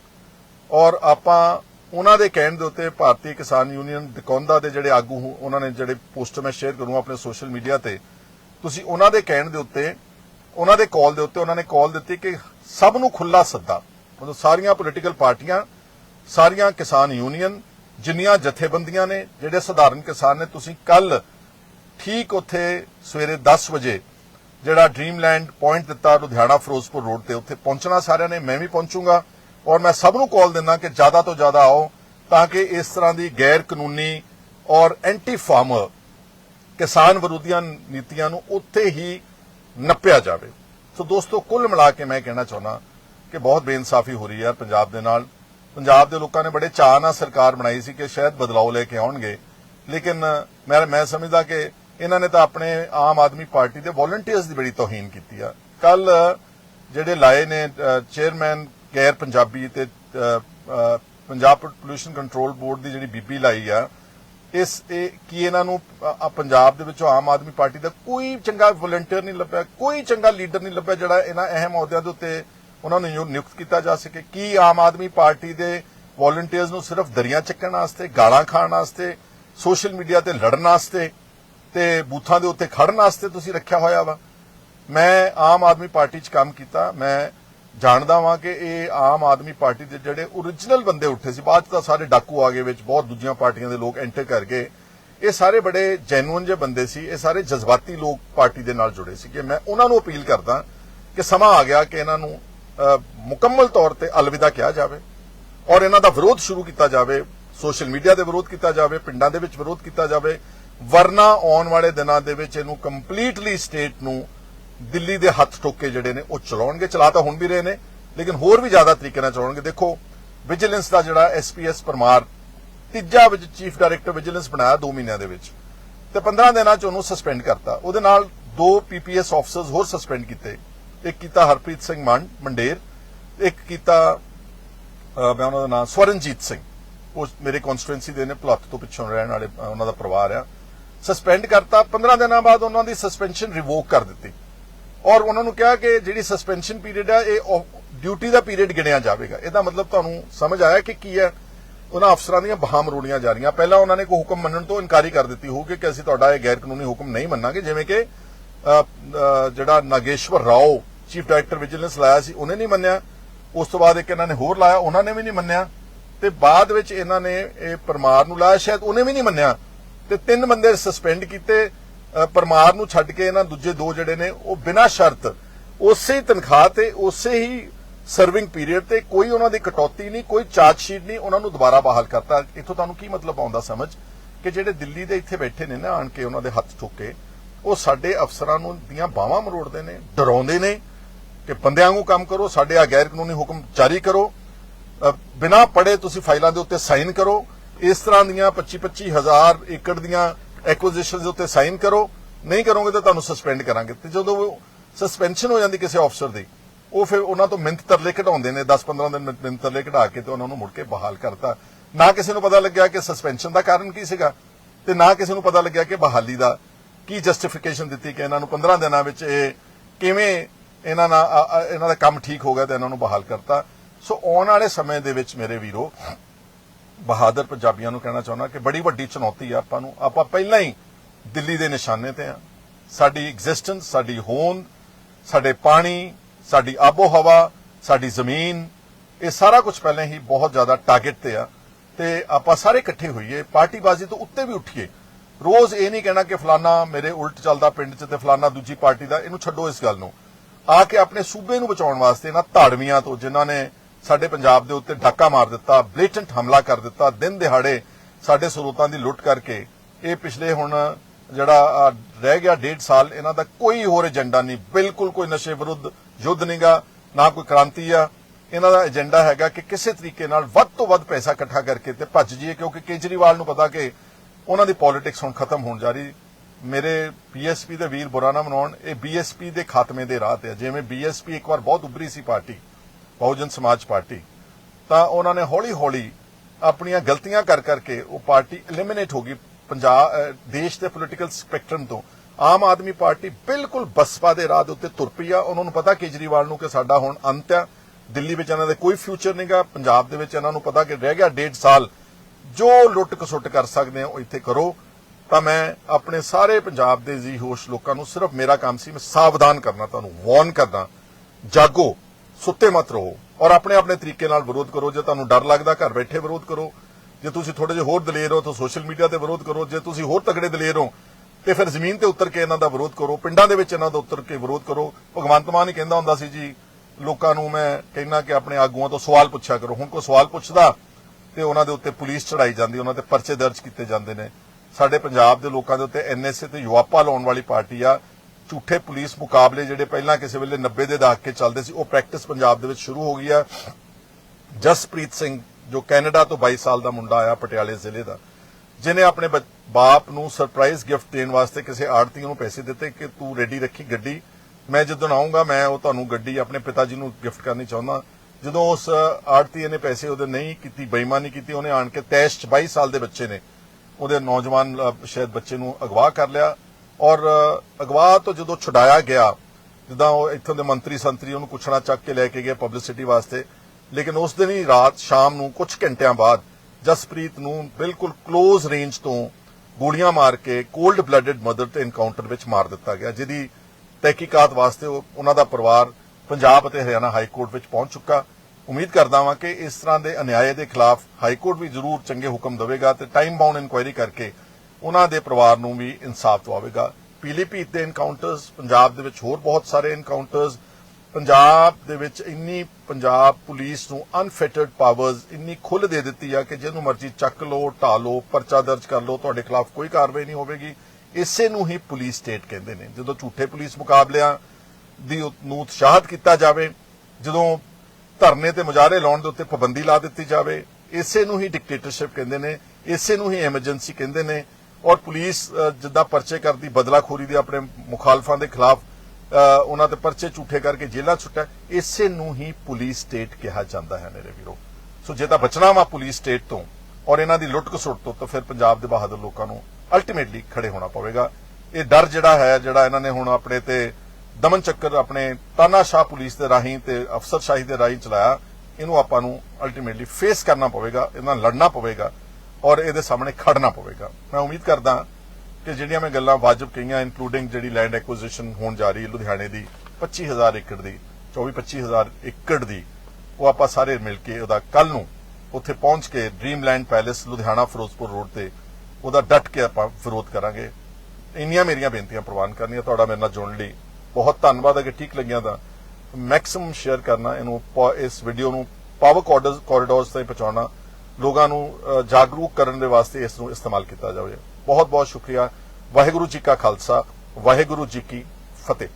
ਔਰ ਆਪਾਂ ਉਹਨਾਂ ਦੇ ਕਹਿਣ ਦੇ ਉੱਤੇ ਭਾਰਤੀ ਕਿਸਾਨ ਯੂਨੀਅਨ ਦਕੌਂਦਾ ਦੇ ਜਿਹੜੇ ਆਗੂ ਹੋ- ਉਹਨਾਂ ਨੇ ਜਿਹੜੇ ਪੋਸਟਰ ਮੈਂ ਸ਼ੇਅਰ ਕਰੂੰਗਾ ਆਪਣੇ ਸੋਸ਼ਲ ਮੀਡੀਆ ਤੇ। ਤੁਸੀਂ ਉਹਨਾਂ ਦੇ ਕਹਿਣ ਦੇ ਉੱਤੇ, ਉਹਨਾਂ ਦੇ ਕਾਲ ਦੇ ਉੱਤੇ ਉਹਨਾਂ ਨੇ ਕਾਲ ਦਿੱਤੀ ਕਿ ਸਭ ਨੂੰ ਖੁੱਲਾ ਸੱਦਾ। ਮਤਲਬ ਸਾਰੀਆਂ ਪੋਲੀਟੀਕਲ ਪਾਰਟੀਆਂ, ਸਾਰੀਆਂ ਕਿਸਾਨ ਯੂਨੀਅਨ ਜਿੰਨੀਆਂ ਜਥੇਬੰਦੀਆਂ ਨੇ, ਜਿਹੜੇ ਸਧਾਰਨ ਕਿਸਾਨ ਨੇ, ਤੁਸੀਂ ਕੱਲ ਠੀਕ ਉੱਥੇ ਸਵੇਰੇ 10 ਵਜੇ ਜਿਹੜਾ ਡ੍ਰੀਮਲੈਂਡ ਪੁਆਇੰਟ ਦਿੱਤਾ, ਲੁਧਿਆਣਾ ਫਿਰੋਜ਼ਪੁਰ ਰੋਡ ਤੇ, ਉੱਥੇ ਪਹੁੰਚਣਾ ਸਾਰਿਆਂ ਨੇ, ਮੈਂ ਵੀ ਪਹੁੰਚੂਗਾ ਔਰ ਮੈਂ ਸਭ ਨੂੰ ਕਾਲ ਦਿੰਦਾ ਕਿ ਜ਼ਿਆਦਾ ਤੋਂ ਜ਼ਿਆਦਾ ਆਓ ਤਾਂ ਕਿ ਇਸ ਤਰ੍ਹਾਂ ਦੀ ਗੈਰ ਕਾਨੂੰਨੀ ਔਰ ਐਂਟੀ ਫਾਰਮਰ ਕਿਸਾਨ ਵਿਰੋਧੀਆਂ ਨੀਤੀਆਂ ਨੂੰ ਉੱਥੇ ਹੀ ਨੱਪਿਆ ਜਾਵੇ। ਸੋ ਦੋਸਤੋ, ਕੁੱਲ ਮਿਲਾ ਕੇ ਮੈਂ ਕਹਿਣਾ ਚਾਹੁੰਦਾ ਕਿ ਬਹੁਤ ਬੇਇਨਸਾਫੀ ਹੋ ਰਹੀ ਹੈ ਪੰਜਾਬ ਦੇ ਨਾਲ। ਪੰਜਾਬ ਦੇ ਲੋਕਾਂ ਨੇ ਬੜੇ ਚਾਅ ਨਾਲ ਸਰਕਾਰ ਬਣਾਈ ਸੀ ਕਿ ਸ਼ਾਇਦ ਬਦਲਾਅ ਲੈ ਕੇ ਆਉਣਗੇ। ਲੇਕਿਨ ਮੈਂ ਮੈਂ ਸਮਝਦਾ ਕਿ ਇਹਨਾਂ ਨੇ ਤਾਂ ਆਪਣੇ ਆਮ ਆਦਮੀ ਪਾਰਟੀ ਦੇ ਵੋਲੰਟੀਅਰਸ ਦੀ ਬੜੀ ਤੋਹੀਨ ਕੀਤੀ ਆ। ਕੱਲ ਜਿਹੜੇ ਲਾਏ ਨੇ ਚੇਅਰਮੈਨ ਗੈਰ ਪੰਜਾਬੀ ਤੇ ਪੰਜਾਬ ਪੋਲੂਸ਼ਨ ਕੰਟਰੋਲ ਬੋਰਡ ਦੀ ਜਿਹੜੀ ਬੀਬੀ ਲਾਈ ਆ, ਇਸ, ਇਹ ਕੀ ਇਹਨਾਂ ਨੂੰ ਪੰਜਾਬ ਦੇ ਵਿੱਚੋਂ ਆਮ ਆਦਮੀ ਪਾਰਟੀ ਦਾ ਕੋਈ ਚੰਗਾ ਵੋਲੰਟੀਅਰ ਨਹੀਂ ਲੱਭਿਆ, ਕੋਈ ਚੰਗਾ ਲੀਡਰ ਨਹੀਂ ਲੱਭਿਆ ਜਿਹੜਾ ਇਹਨਾਂ ਅਹਿਮ ਅਹੁਦਿਆਂ ਦੇ ਉੱਤੇ ਉਹਨਾਂ ਨੂੰ ਨਿਯੁਕਤ ਕੀਤਾ ਜਾ ਸਕੇ। ਕੀ ਆਮ ਆਦਮੀ ਪਾਰਟੀ ਦੇ ਵੋਲੰਟੀਅਰਸ ਨੂੰ ਸਿਰਫ ਦਰਿਆ ਚੱਕਣ ਵਾਸਤੇ, ਗਾਲਾਂ ਖਾਣ ਵਾਸਤੇ ਸੋਸ਼ਲ ਮੀਡੀਆ ਤੇ ਲੜਨ ਵਾਸਤੇ ਤੇ ਬੂਥਾਂ ਦੇ ਉੱਤੇ ਖੜਨ ਵਾਸਤੇ ਤੁਸੀਂ ਰੱਖਿਆ ਹੋਇਆ ਵਾ? ਮੈਂ ਆਮ ਆਦਮੀ ਪਾਰਟੀ 'ਚ ਕੰਮ ਕੀਤਾ। ਮੈਂ ਜਾਣਦਾ ਵਾਂ ਕਿ ਇਹ ਆਮ ਆਦਮੀ ਪਾਰਟੀ ਦੇ ਜਿਹੜੇ origignal ਬੰਦੇ ਉੱਠੇ ਸੀ, ਬਾਅਦ 'ਚ ਤਾਂ ਸਾਰੇ ਡਾਕੂ ਆ ਗਏ ਵਿੱਚ, ਬਹੁਤ ਦੂਜੀਆਂ ਪਾਰਟੀਆਂ ਦੇ ਲੋਕ ਐਂਟਰ ਕਰ ਗਏ। ਇਹ ਸਾਰੇ ਬੜੇ ਜੈਨੂਇਨ ਜਿਹੇ ਬੰਦੇ ਸੀ। ਇਹ ਸਾਰੇ ਜਜ਼ਬਾਤੀ ਲੋਕ ਪਾਰਟੀ ਦੇ ਨਾਲ ਜੁੜੇ ਸੀ ਕਿ ਮੈਂ ਉਹਨਾਂ ਨੂੰ ਅਪੀਲ ਕਰਦਾ ਕਿ ਸਮਾਂ ਆ ਗਿਆ ਕਿ ਇਹਨਾਂ ਨੂੰ ਮੁਕੰਮਲ ਤੌਰ ਤੇ ਅਲਵਿਦਾ ਕਿਹਾ ਜਾਵੇ ਔਰ ਇਹਨਾਂ ਦਾ ਵਿਰੋਧ ਸ਼ੁਰੂ ਕੀਤਾ ਜਾਵੇ, ਸੋਸ਼ਲ ਮੀਡੀਆ ਦੇ ਵਿਰੋਧ ਕੀਤਾ ਜਾਵੇ, ਪਿੰਡਾਂ ਦੇ ਵਿੱਚ ਵਿਰੋਧ ਕੀਤਾ ਜਾਵੇ, ਵਰਨਾ ਆਉਣ ਵਾਲੇ ਦਿਨਾਂ ਦੇ ਵਿੱਚ ਇਹਨੂੰ ਕੰਪਲੀਟਲੀ ਸਟੇਟ ਨੂੰ ਦਿੱਲੀ ਦੇ ਹੱਥ ਠੋਕੇ ਜਿਹੜੇ ਨੇ ਉਹ ਚਲਾਉਣਗੇ, ਚਲਾ ਤਾਂ ਹੁਣ ਵੀ ਰਹੇ ਨੇ, ਲੇਕਿਨ ਹੋਰ ਵੀ ਜ਼ਿਆਦਾ ਤਰੀਕੇ ਨਾਲ ਚਲਾਉਣਗੇ। ਦੇਖੋ ਵਿਜੀਲੈਂਸ ਦਾ ਜਿਹੜਾ ਐਸਪੀਐਸ ਪਰਮਾਰ ਤੀਜਾ ਵਿੱਚ ਚੀਫ ਡਾਇਰੈਕਟਰ ਵਿਜੀਲੈਂਸ ਬਣਾਇਆ 2 ਮਹੀਨਿਆਂ ਦੇ ਵਿੱਚ ਤੇ 15 ਦਿਨਾਂ ਚ ਉਹਨੂੰ ਸਸਪੈਂਡ ਕਰਤਾ। ਉਹਦੇ ਨਾਲ ਦੋ ਪੀਪੀਐਸ ਆਫਸਰਸ ਹੋਰ ਸਸਪੈਂਡ ਕੀਤੇ। ਇੱਕ ਕੀਤਾ ਹਰਪ੍ਰੀਤ ਸਿੰਘ ਮੰਡ, ਮੰਡੇਰ, ਇੱਕ ਕੀਤਾ ਮੈਂ ਉਹਨਾਂ ਦਾ ਨਾਮ ਸਵਰਨਜੀਤ ਸਿੰਘ। ਉਹ ਮੇਰੇ ਕਨਸਟੀਟੂਐਂਸੀ ਦੇ ਨੇ ਪਲੱਤ ਤੋਂ ਪਿੱਛੋਂ ਰਹਿਣ ਵਾਲੇ ਉਹਨਾਂ ਦਾ ਪਰਿਵਾਰ ਆ। ਸਸਪੈਂਡ ਕਰਤਾ। 15 ਦਿਨਾਂ ਬਾਅਦ ਉਹਨਾਂ ਦੀ ਸਸਪੈਂਸ਼ਨ ਰਿਵੋਕ ਕਰ ਦਿੱਤੀ। ਔਰ ਉਹਨਾਂ ਨੂੰ ਕਿਹਾ ਕਿ ਜਿਹੜੀ ਸਸਪੈਂਸ਼ਨ ਪੀਰੀਅਡ ਆ, ਇਹ ਡਿਊਟੀ ਦਾ ਪੀਰੀਅਡ ਗਿਣਿਆ ਜਾਵੇਗਾ। ਇਹਦਾ ਮਤਲਬ ਤੁਹਾਨੂੰ ਸਮਝ ਆਇਆ ਕਿ ਕੀ ਹੈ? ਉਹਨਾਂ ਅਫਸਰਾਂ ਦੀਆਂ ਬਾਹਾਂ ਮਰੋੜੀਆਂ ਜਾ ਰਹੀਆਂ। ਪਹਿਲਾਂ ਉਹਨਾਂ ਨੇ ਕੋਈ ਹੁਕਮ ਮੰਨਣ ਤੋਂ ਇਨਕਾਰੀ ਕਰ ਦਿੱਤੀ ਹੋਊਗੀ ਕਿ ਅਸੀਂ ਤੁਹਾਡਾ ਇਹ ਗੈਰ ਕਾਨੂੰਨੀ ਹੁਕਮ ਨਹੀਂ ਮੰਨਾਂਗੇ, ਜਿਵੇਂ ਕਿ ਜਿਹੜਾ Nageshwar Rao chief director vigilance ਲਾਇਆ ਸੀ, ਉਹਨੇ ਨਹੀਂ ਮੰਨਿਆ। ਉਸ ਤੋਂ ਬਾਅਦ ਇੱਕ ਇਹਨਾਂ ਨੇ ਹੋਰ ਲਾਇਆ, ਉਹਨਾਂ ਨੇ ਵੀ ਨਹੀਂ ਮੰਨਿਆ। ਤੇ ਬਾਅਦ ਵਿੱਚ ਇਹਨਾਂ ਨੇ ਇਹ ਪਰਮਾਰ ਨੂੰ ਲਾਇਆ, ਸ਼ਾਇਦ ਉਹਨੇ ਵੀ ਨਹੀਂ ਮੰਨਿਆ। ਤੇ ਤਿੰਨ ਬੰਦੇ ਸਸਪੈਂਡ ਕੀਤੇ ਪਰਮਾਰ ਨੂੰ ਛੱਡ ਕੇ ਇਹਨਾਂ ਦੂਜੇ ਦੋ ਜਿਹੜੇ ਨੇ, ਉਹ ਬਿਨਾਂ ਸ਼ਰਤ ਉਸੇ ਹੀ ਤਨਖਾਹ ਤੇ, ਉਸੇ ਹੀ ਸਰਵਿੰਗ ਪੀਰੀਅਡ ਤੇ ਕੋਈ ਉਹਨਾਂ ਦੀ ਕਟੌਤੀ ਨਹੀਂ, ਕੋਈ ਚਾਰਜ ਸ਼ੀਟ ਨਹੀਂ, ਉਹਨਾਂ ਨੂੰ ਦੁਬਾਰਾ ਬਹਾਲ ਕਰਤਾ। ਇੱਥੋਂ ਤੁਹਾਨੂੰ ਕੀ ਮਤਲਬ ਆਉਂਦਾ ਸਮਝ? ਕਿ ਜਿਹੜੇ ਦਿੱਲੀ ਦੇ ਇੱਥੇ ਬੈਠੇ ਨੇ ਨਾ, ਆਣ ਕੇ ਉਹਨਾਂ ਦੇ ਹੱਥ ਠੋਕੇ, ਉਹ ਸਾਡੇ ਅਫਸਰਾਂ ਨੂੰ ਦੀਆਂ ਬਾਹਾਂ ਮਰੋੜਦੇ ਨੇ, ਡਰਾਉਂਦੇ ਨੇ। ਕਿ ਬੰਦਿਆਂ ਵਾਂਗੂ ਕੰਮ ਕਰੋ ਸਾਡੇ ਆ ਗੈਰ ਕਾਨੂੰਨੀ ਹੁਕਮ ਜਾਰੀ ਕਰੋ। ਅ, ਬਿਨਾਂ ਪੜੇ ਤੁਸੀਂ ਫਾਈਲਾਂ ਦੇ ਉੱਤੇ ਸਾਈਨ ਕਰੋ। ਇਸ ਤਰ੍ਹਾਂ ਦੀਆਂ 25 ਹਜ਼ਾਰ ਏਕੜ ਦੀਆਂ ਐਕੁਜੀਸ਼ਨਸ ਦੇ ਉੱਤੇ ਸਾਈਨ ਕਰੋ। ਨਹੀਂ ਕਰੋਗੇ ਤਾਂ ਤੁਹਾਨੂੰ ਸਸਪੈਂਡ ਕਰਾਂਗੇ। ਤੇ ਜਦੋਂ ਸਸਪੈਂਸ਼ਨ ਹੋ ਜਾਂਦੀ ਕਿਸੇ ਅਫਸਰ ਦੀ ਉਹ ਫਿਰ ਉਹਨਾਂ ਤੋਂ ਮਿੰਤ ਤਰਲੇ ਕਢਾਉਂਦੇ ਨੇ। 10-15 ਦਿਨ ਮਿੰਤ- ਮਿੰਤ ਤਰਲੇ ਕਢਾ ਕੇ ਤੇ ਉਹਨਾਂ ਨੂੰ ਮੁੜ ਕੇ ਬਹਾਲ ਕਰਤਾ। ਨਾ ਕਿਸੇ ਨੂੰ ਪਤਾ ਲੱਗਿਆ ਕਿ ਸਸਪੈਂਸ਼ਨ ਦਾ ਕਾਰਨ ਕੀ ਸੀਗਾ ਤੇ ਨਾ ਕਿਸੇ ਨੂੰ ਪਤਾ ਲੱਗਿਆ ਕਿ ਬਹਾਲੀ ਦਾ ਕੀ ਜਸਟੀਫਿਕੇਸ਼ਨ ਦਿੱਤੀ ਕਿ ਇਹਨਾਂ ਨੂੰ 15 ਦਿਨਾਂ ਵਿੱਚ ਇਹ ਕਿਵੇਂ ਇਹਨਾਂ ਨਾਲ ਇਹਨਾਂ ਦਾ ਕੰਮ ਠੀਕ ਹੋ ਗਿਆ ਤੇ ਇਹਨਾਂ ਨੂੰ ਬਹਾਲ ਕਰਤਾ। ਸੋ ਆਉਣ ਵਾਲੇ ਸਮੇਂ ਦੇ ਵਿੱਚ ਮੇਰੇ ਵੀਰੋ, ਬਹਾਦਰ ਪੰਜਾਬੀਆਂ ਨੂੰ ਕਹਿਣਾ ਚਾਹੁੰਦਾ ਕਿ ਬੜੀ ਵੱਡੀ ਚੁਣੌਤੀ ਆ ਆਪਾਂ ਨੂੰ। ਆਪਾਂ ਪਹਿਲਾਂ ਹੀ ਦਿੱਲੀ ਦੇ ਨਿਸ਼ਾਨੇ ਤੇ ਆ। ਸਾਡੀ ਐਗਜ਼ਿਸਟੈਂਸ ਸਾਡੀ ਹੋਂਦ, ਸਾਡੇ ਪਾਣੀ, ਸਾਡੀ ਆਬੋ ਹਵਾ ਸਾਡੀ ਜ਼ਮੀਨ, ਇਹ ਸਾਰਾ ਕੁਝ ਪਹਿਲਾਂ ਹੀ ਬਹੁਤ ਜ਼ਿਆਦਾ ਟਾਰਗੇਟ ਤੇ ਆ। ਤੇ ਆਪਾਂ ਸਾਰੇ ਇਕੱਠੇ ਹੋਈਏ, ਪਾਰਟੀਬਾਜ਼ੀ ਤੋਂ ਉੱਤੇ ਵੀ ਉੱਠੀਏ। ਰੋਜ਼ ਇਹ ਨਹੀਂ ਕਹਿਣਾ ਕਿ ਫਲਾਨਾ ਮੇਰੇ ਉਲਟ ਚੱਲਦਾ ਪਿੰਡ 'ਚ ਤੇ ਫਲਾਨਾ ਦੂਜੀ ਪਾਰਟੀ ਦਾ, ਇਹਨੂੰ ਛੱਡੋ ਇਸ ਗੱਲ ਨੂੰ। ਆ ਕੇ ਆਪਣੇ ਸੂਬੇ ਨੂੰ ਬਚਾਉਣ ਵਾਸਤੇ ਇਹਨਾਂ ਧਾੜਵੀਆਂ ਤੋਂ ਜਿਨ੍ਹਾਂ ਨੇ ਸਾਡੇ ਪੰਜਾਬ ਦੇ ਉੱਤੇ ਡਾਕਾ ਮਾਰ ਦਿੱਤਾ, ਬਲੇਟੈਂਟ ਹਮਲਾ ਕਰ ਦਿੱਤਾ, ਦਿਨ ਦਿਹਾੜੇ ਸਾਡੇ ਸਰੋਤਾਂ ਦੀ ਲੁੱਟ ਕਰਕੇ। ਇਹ ਪਿਛਲੇ ਹੁਣ ਜਿਹੜਾ ਰਹਿ ਗਿਆ ਡੇਢ ਸਾਲ, ਇਹਨਾਂ ਦਾ ਕੋਈ ਹੋਰ ਏਜੰਡਾ ਨਹੀਂ, ਬਿਲਕੁਲ ਕੋਈ ਨਸ਼ੇ ਵਿਰੁੱਧ ਯੁੱਧ ਨਹੀਂਗਾ ਨਾ ਕੋਈ ਕ੍ਰਾਂਤੀ ਆ। ਇਹਨਾਂ ਦਾ ਏਜੰਡਾ ਹੈਗਾ ਕਿ ਕਿਸੇ ਤਰੀਕੇ ਨਾਲ ਵੱਧ ਤੋਂ ਵੱਧ ਪੈਸਾ ਇਕੱਠਾ ਕਰਕੇ ਤੇ ਭੱਜ ਜਾਈਏ, ਕਿਉਂਕਿ ਕੇਜਰੀਵਾਲ ਨੂੰ ਪਤਾ ਕਿ ਉਹਨਾਂ ਦੀ ਪੋਲਿਟਿਕਸ ਹੁਣ ਖਤਮ ਹੋਣ ਜਾ ਰਹੀ। ਮੇਰੇ ਬੀਐਸਪੀ ਦੇ ਵੀਰ ਬੁਰਾ ਨਾ ਮਨਾਉਣ ਇਹ ਬੀਐਸਪੀ ਦੇ ਖਾਤਮੇ ਦੇ ਰਾਹ ਤੇ ਆ। ਜਿਵੇਂ ਬੀਐਸਪੀ ਇੱਕ ਵਾਰ ਬਹੁਤ ਉੱਭਰੀ ਸੀ ਪਾਰਟੀ, ਬਹੁਜਨ ਸਮਾਜ ਪਾਰਟੀ, ਤਾਂ ਉਹਨਾਂ ਨੇ ਹੌਲੀ ਹੌਲੀ ਆਪਣੀਆਂ ਗਲਤੀਆਂ ਕਰ ਕਰਕੇ ਉਹ ਪਾਰਟੀ ਐਲੀਮੀਨੇਟ ਹੋ ਗਈ ਪੰਜਾਬ ਦੇਸ਼ ਦੇ ਪੋਲੀਟੀਕਲ ਸਪੈਕਟਰਮ ਤੋਂ। ਆਮ ਆਦਮੀ ਪਾਰਟੀ ਬਿਲਕੁਲ ਬਸਪਾ ਦੇ ਰਾਹ ਦੇ ਉੱਤੇ ਤੁਰ ਪਈ ਆ। ਉਹਨਾਂ ਨੂੰ ਪਤਾ ਕੇਜਰੀਵਾਲ ਨੂੰ ਕਿ ਸਾਡਾ ਹੁਣ ਅੰਤ ਆ। ਦਿੱਲੀ ਵਿੱਚ ਇਹਨਾਂ ਦਾ ਕੋਈ ਫਿਊਚਰ ਨਹੀਂਗਾ ਪੰਜਾਬ ਦੇ ਵਿੱਚ ਇਹਨਾਂ ਨੂੰ ਪਤਾ ਕਿ ਰਹਿ ਗਿਆ ਡੇਢ ਸਾਲ। ਜੋ ਲੁੱਟ ਕਸੁੱਟ ਕਰ ਸਕਦੇ ਆ ਉਹ ਇੱਥੇ ਕਰੋ। ਤਾਂ ਮੈਂ ਆਪਣੇ ਸਾਰੇ ਪੰਜਾਬ ਦੇ ਜੀ ਹੋਸ਼ ਲੋਕਾਂ ਨੂੰ ਸਿਰਫ ਮੇਰਾ ਕੰਮ ਸੀ, ਮੈਂ ਸਾਵਧਾਨ ਕਰਨਾ ਤੁਹਾਨੂੰ ਵਾਰਨ ਕਰਦਾ, ਜਾਗੋ, ਸੁੱਤੇ ਮਤ ਰਹੋ ਔਰ ਆਪਣੇ ਆਪਣੇ ਤਰੀਕੇ ਨਾਲ ਵਿਰੋਧ ਕਰੋ, ਜੇ ਤੁਹਾਨੂੰ ਡਰ ਲੱਗਦਾ ਘਰ ਬੈਠੇ ਵਿਰੋਧ ਕਰੋ, ਜੇ ਤੁਸੀਂ ਥੋੜੇ ਜਿਹਾ ਹੋਰ ਦਲੇਰ ਹੋ ਤਾਂ ਸੋਸ਼ਲ ਮੀਡੀਆ ਤੇ ਵਿਰੋਧ ਕਰੋ, ਜੇ ਤੁਸੀਂ ਹੋਰ ਤਕੜੇ ਦਲੇਰ ਹੋ ਤੇ ਫਿਰ ਜ਼ਮੀਨ ਤੇ ਉਤਰ ਕੇ ਇਹਨਾਂ ਦਾ ਵਿਰੋਧ ਕਰੋ, ਪਿੰਡਾਂ ਦੇ ਵਿੱਚ ਇਹਨਾਂ ਦਾ ਉਤਰ ਕੇ ਵਿਰੋਧ ਕਰੋ। ਭਗਵੰਤ ਮਾਨ ਹੀ ਕਹਿੰਦਾ ਹੁੰਦਾ ਸੀ ਜੀ, ਲੋਕਾਂ ਨੂੰ ਮੈਂ ਕਹਿੰਦਾ ਕਿ ਆਪਣੇ ਆਗੂਆਂ ਤੋਂ ਸਵਾਲ ਪੁੱਛਿਆ ਕਰੋ। ਹੁਣ ਕੋਈ ਸਵਾਲ ਪੁੱਛਦਾ ਤੇ ਉਹਨਾਂ ਦੇ ਉੱਤੇ ਪੁਲਿਸ ਚੜਾਈ ਜਾਂਦੀ, ਉਹਨਾਂ ਤੇ ਪਰਚੇ ਦਰਜ ਕੀਤੇ ਜਾਂਦੇ ਨੇ। ਸਾਡੇ ਪੰਜਾਬ ਦੇ ਲੋਕਾਂ ਦੇ ਉੱਤੇ ਐਨਐਸਏ ਤੇ ਯੁਆਪਾ ਲਾਉਣ ਵਾਲੀ ਪਾਰਟੀ ਆ, ਝੂਠੇ ਪੁਲਿਸ ਮੁਕਾਬਲੇ ਜਿਹੜੇ ਪਹਿਲਾਂ ਕਿਸੇ ਵੇਲੇ 90 ਦੇ ਦਹਾਕੇ ਚੱਲਦੇ ਸੀ, ਉਹ ਪ੍ਰੈਕਟਿਸ ਪੰਜਾਬ ਦੇ ਵਿੱਚ ਸ਼ੁਰੂ ਹੋ ਗਈ ਆ। ਜਸਪ੍ਰੀਤ ਸਿੰਘ, ਜੋ ਕੈਨੇਡਾ ਤੋਂ 22 ਸਾਲ ਦਾ ਮੁੰਡਾ ਆਇਆ ਪਟਿਆਲੇ ਜ਼ਿਲ੍ਹੇ ਦਾ ਜਿਨੇ ਆਪਣੇ ਬਾਪ ਨੂੰ ਸਰਪ੍ਰਾਈਜ਼ ਗਿਫਟ ਦੇਣ ਵਾਸਤੇ ਕਿਸੇ ਆੜਤੀ ਨੂੰ ਪੈਸੇ ਦਿੱਤੇ ਕਿ ਤੂੰ ਰੈਡੀ ਰੱਖੀ ਗੱਡੀ, ਮੈਂ ਜਦੋਂ ਆਉਂਗਾ ਮੈਂ ਉਹ ਤੁਹਾਨੂੰ ਗੱਡੀ ਆਪਣੇ ਪਿਤਾ ਜੀ ਨੂੰ ਗਿਫਟ ਕਰਨੀ ਚਾਹੁੰਦਾ। ਜਦੋਂ ਉਸ ਆੜਤੀ ਨੇ ਪੈਸੇ ਉਹਦੇ ਨਹੀਂ ਕੀਤੀ, ਬੇਈਮਾਨੀ ਕੀਤੀ, ਉਹਨੇ ਆਣ ਕੇ ਤੈਸ਼ 'ਚ 22 ਸਾਲ ਦੇ ਬੱਚੇ ਨੇ ਉਹਦੇ ਨੌਜਵਾਨ ਸ਼ਾਇਦ ਬੱਚੇ ਨੂੰ ਅਗਵਾ ਕਰ ਲਿਆ। ਔਰ ਅ, ਅਗਵਾ ਤੋਂ ਜਦੋਂ ਛੁਡਾਇਆ ਗਿਆ ਜਿੱਦਾਂ ਉਹ ਇੱਥੋਂ ਦੇ ਮੰਤਰੀ ਸੰਤਰੀ ਉਹਨੂੰ ਕੁਛੜਾ ਚੱਕ ਕੇ ਲੈ ਕੇ ਗਏ ਪਬਲਿਸਿਟੀ ਵਾਸਤੇ ਲੇਕਿਨ ਉਸ ਦਿਨ ਹੀ ਰਾਤ ਸ਼ਾਮ ਨੂੰ ਕੁਝ ਘੰਟਿਆਂ ਬਾਅਦ ਜਸਪ੍ਰੀਤ ਨੂੰ ਬਿਲਕੁਲ ক্লোਜ਼ ਰੇਂਜ ਤੋਂ ਗੋਲੀਆਂ ਮਾਰ ਕੇ ਕੋਲਡ ਬਲੱਡਡ ਮਦਰ ਤੇ ਇਨਕਾਊਂਟਰ ਵਿੱਚ ਮਾਰ ਦਿੱਤਾ ਗਿਆ ਜਿਹਦੀ ਤਹਿਕੀਕਾਤ ਵਾਸਤੇ ਉਹ- ਉਹਨਾਂ ਦਾ ਪਰਿਵਾਰ ਪੰਜਾਬ ਅਤੇ ਹਰਿਆਣਾ ਹਾਈ ਕੋਰਟ ਵਿੱਚ ਪਹੁੰਚ ਚੁੱਕਾ। ਉਮੀਦ ਕਰਦਾ ਹਾਂ ਕਿ ਇਸ ਤਰ੍ਹਾਂ ਦੇ ਅਨਿਆਏ ਦੇ ਖਿਲਾਫ ਹਾਈ ਕੋਰਟ ਵੀ ਜ਼ਰੂਰ ਚੰਗੇ ਹੁਕਮ ਦੇਵੇਗਾ ਤੇ ਟਾਈਮ ਬਾਉਂਡ ਇਨਕੁਆਇਰੀ ਕਰਕੇ ਉਹਨਾਂ ਦੇ ਪਰਿਵਾਰ ਨੂੰ ਵੀ ਇਨਸਾਫ ਦਵਾਵੇਗਾ। ਪੀਲੀਭੀਤ ਦੇ ਐਨਕਾਊਂਟਰਸ ਪੰਜਾਬ ਦੇ ਵਿੱਚ ਹੋਰ ਬਹੁਤ ਸਾਰੇ ਐਨਕਾਊਂਟਰਸ ਪੰਜਾਬ ਦੇ ਵਿੱਚ ਇੰਨੀ ਪੰਜਾਬ ਪੁਲਿਸ ਨੂੰ ਅਨਫਿਟਡ ਪਾਵਰਸ ਇੰਨੀ ਖੁੱਲ੍ਹ ਦੇ ਦਿੱਤੀ ਆ ਕਿ ਜਿਹਨੂੰ ਮਰਜ਼ੀ ਚੱਕ ਲਓ ਢਾ ਲਓ, ਪਰਚਾ ਦਰਜ ਕਰ ਲਓ, ਤੁਹਾਡੇ ਖਿਲਾਫ ਕੋਈ ਕਾਰਵਾਈ ਨਹੀਂ ਹੋਵੇਗੀ। ਇਸੇ ਨੂੰ ਹੀ ਪੁਲਿਸ ਸਟੇਟ ਕਹਿੰਦੇ ਨੇ। ਜਦੋਂ ਝੂਠੇ ਪੁਲਿਸ ਮੁਕਾਬਲਿਆਂ ਦੀ ਨੂੰ ਉਤਸ਼ਾਹਿਤ ਕੀਤਾ ਜਾਵੇ, ਜਦੋਂ ਧਰਨੇ ਤੇ ਮੁਜ਼ਾਹਰੇ ਲਾਉਣ ਦੇ ਉੱਤੇ ਪਾਬੰਦੀ ਲਾ ਦਿੱਤੀ ਜਾਵੇ। ਇਸੇ ਨੂੰ ਹੀ ਡਿਕਟੇਟਰਸ਼ਿਪ ਕਹਿੰਦੇ ਨੇ, ਇਸੇ ਨੂੰ ਹੀ ਐਮਰਜੈਂਸੀ ਕਹਿੰਦੇ ਨੇ ਔਰ ਪੁਲਿਸ ਜਿੱਦਾਂ ਪਰਚੇ ਕਰਦੀ, ਬਦਲਾਖੋਰੀ ਦੇ ਆਪਣੇ ਮੁਖਾਲਫਾਂ ਦੇ ਖਿਲਾਫ ਉਹਨਾਂ ਤੇ ਪਰਚੇ ਝੂਠੇ ਕਰਕੇ ਜੇਲ੍ਹਾਂ ਛੁੱਟਾ ਇਸੇ ਨੂੰ ਹੀ ਪੁਲਿਸ ਸਟੇਟ ਕਿਹਾ ਜਾਂਦਾ ਹੈ ਮੇਰੇ ਵੀਰੋ। ਸੋ ਜੇ ਤਾਂ ਬਚਣਾ ਵਾ ਪੁਲਿਸ ਸਟੇਟ ਤੋਂ ਔਰ ਇਹਨਾਂ ਦੀ ਲੁੱਟ ਖਸੁੱਟ ਤੋਂ, ਤਾਂ ਫਿਰ ਪੰਜਾਬ ਦੇ ਬਹਾਦਰ ਲੋਕਾਂ ਨੂੰ ਅਲਟੀਮੇਟਲੀ ਖੜੇ ਹੋਣਾ ਪਵੇਗਾ। ਇਹ ਡਰ ਜਿਹੜਾ ਹੈ, ਜਿਹੜਾ ਇਹਨਾਂ ਨੇ ਹੁਣ ਆਪਣੇ ਤੇ ਦਮਨ ਚੱਕਰ ਆਪਣੇ ਤਾਨਾਸ਼ਾਹ ਪੁਲਿਸ ਦੇ ਰਾਹੀਂ ਤੇ ਅਫਸਰਸ਼ਾਹੀ ਦੇ ਰਾਹੀਂ ਚਲਾਇਆ। ਇਹਨੂੰ ਆਪਾਂ ਨੂੰ ਅਲਟੀਮੇਟਲੀ ਫੇਸ ਕਰਨਾ ਪਵੇਗਾ ਇਹਨਾਂ ਲੜਨਾ ਪਵੇਗਾ ਔਰ ਇਹਦੇ ਸਾਹਮਣੇ ਖੜਨਾ ਪਵੇਗਾ। ਮੈਂ ਉਮੀਦ ਕਰਦਾ ਕਿ ਜਿਹੜੀਆਂ ਮੈਂ ਗੱਲਾਂ ਵਾਜਬ ਕਹੀਆਂ ਇਨਕਲੂਡਿੰਗ ਜਿਹੜੀ ਲੈਂਡ ਐਕੁਜੀਸ਼ਨ ਹੋਣ ਜਾ ਰਹੀ ਹੈ ਲੁਧਿਆਣੇ ਦੀ 25000 ਏਕੜ ਦੀ 24 25000 ਏਕੜ ਦੀ, ਉਹ ਆਪਾਂ ਸਾਰੇ ਮਿਲ ਕੇ ਉਹਦਾ ਕੱਲ ਨੂੰ ਉੱਥੇ ਪਹੁੰਚ ਕੇ dreamland palace Ludhiana Ferozepur road ਤੇ ਉਹਦਾ ਡਟ ਕੇ ਆਪਾਂ ਵਿਰੋਧ ਕਰਾਂਗੇ। ਇੰਨੀਆਂ ਮੇਰੀਆਂ ਬੇਨਤੀਆਂ ਪ੍ਰਵਾਨ ਕਰਨੀਆਂ, ਤੁਹਾਡਾ ਮੇਰੇ ਨਾਲ ਜੁੜਨ ਲਈ ਬਹੁਤ ਧੰਨਵਾਦ ਅਗਰ ਠੀਕ ਲੱਗਿਆ ਤਾਂ ਮੈਕਸਿਮਮ ਸ਼ੇਅਰ ਕਰਨਾ, ਇਹਨੂੰ ਇਸ ਵੀਡੀਓ ਨੂੰ ਪਾਵਰ ਕੋਰੀਡੋਰਸ ਕੋਰੀਡੋਰਸ ਤਾਈਂ ਪਹੁੰਚਾਉਣਾ, ਲੋਕਾਂ ਨੂੰ ਜਾਗਰੂਕ ਕਰਨ ਦੇ ਵਾਸਤੇ ਇਸ ਨੂੰ ਇਸਤੇਮਾਲ ਕੀਤਾ ਜਾਵੇ। ਬਹੁਤ ਬਹੁਤ ਸ਼ੁਕਰੀਆ। ਵਾਹਿਗੁਰੂ ਜੀ ਕਾ ਖਾਲਸਾ, ਵਾਹਿਗੁਰੂ ਜੀ ਕੀ ਫਤਿਹ।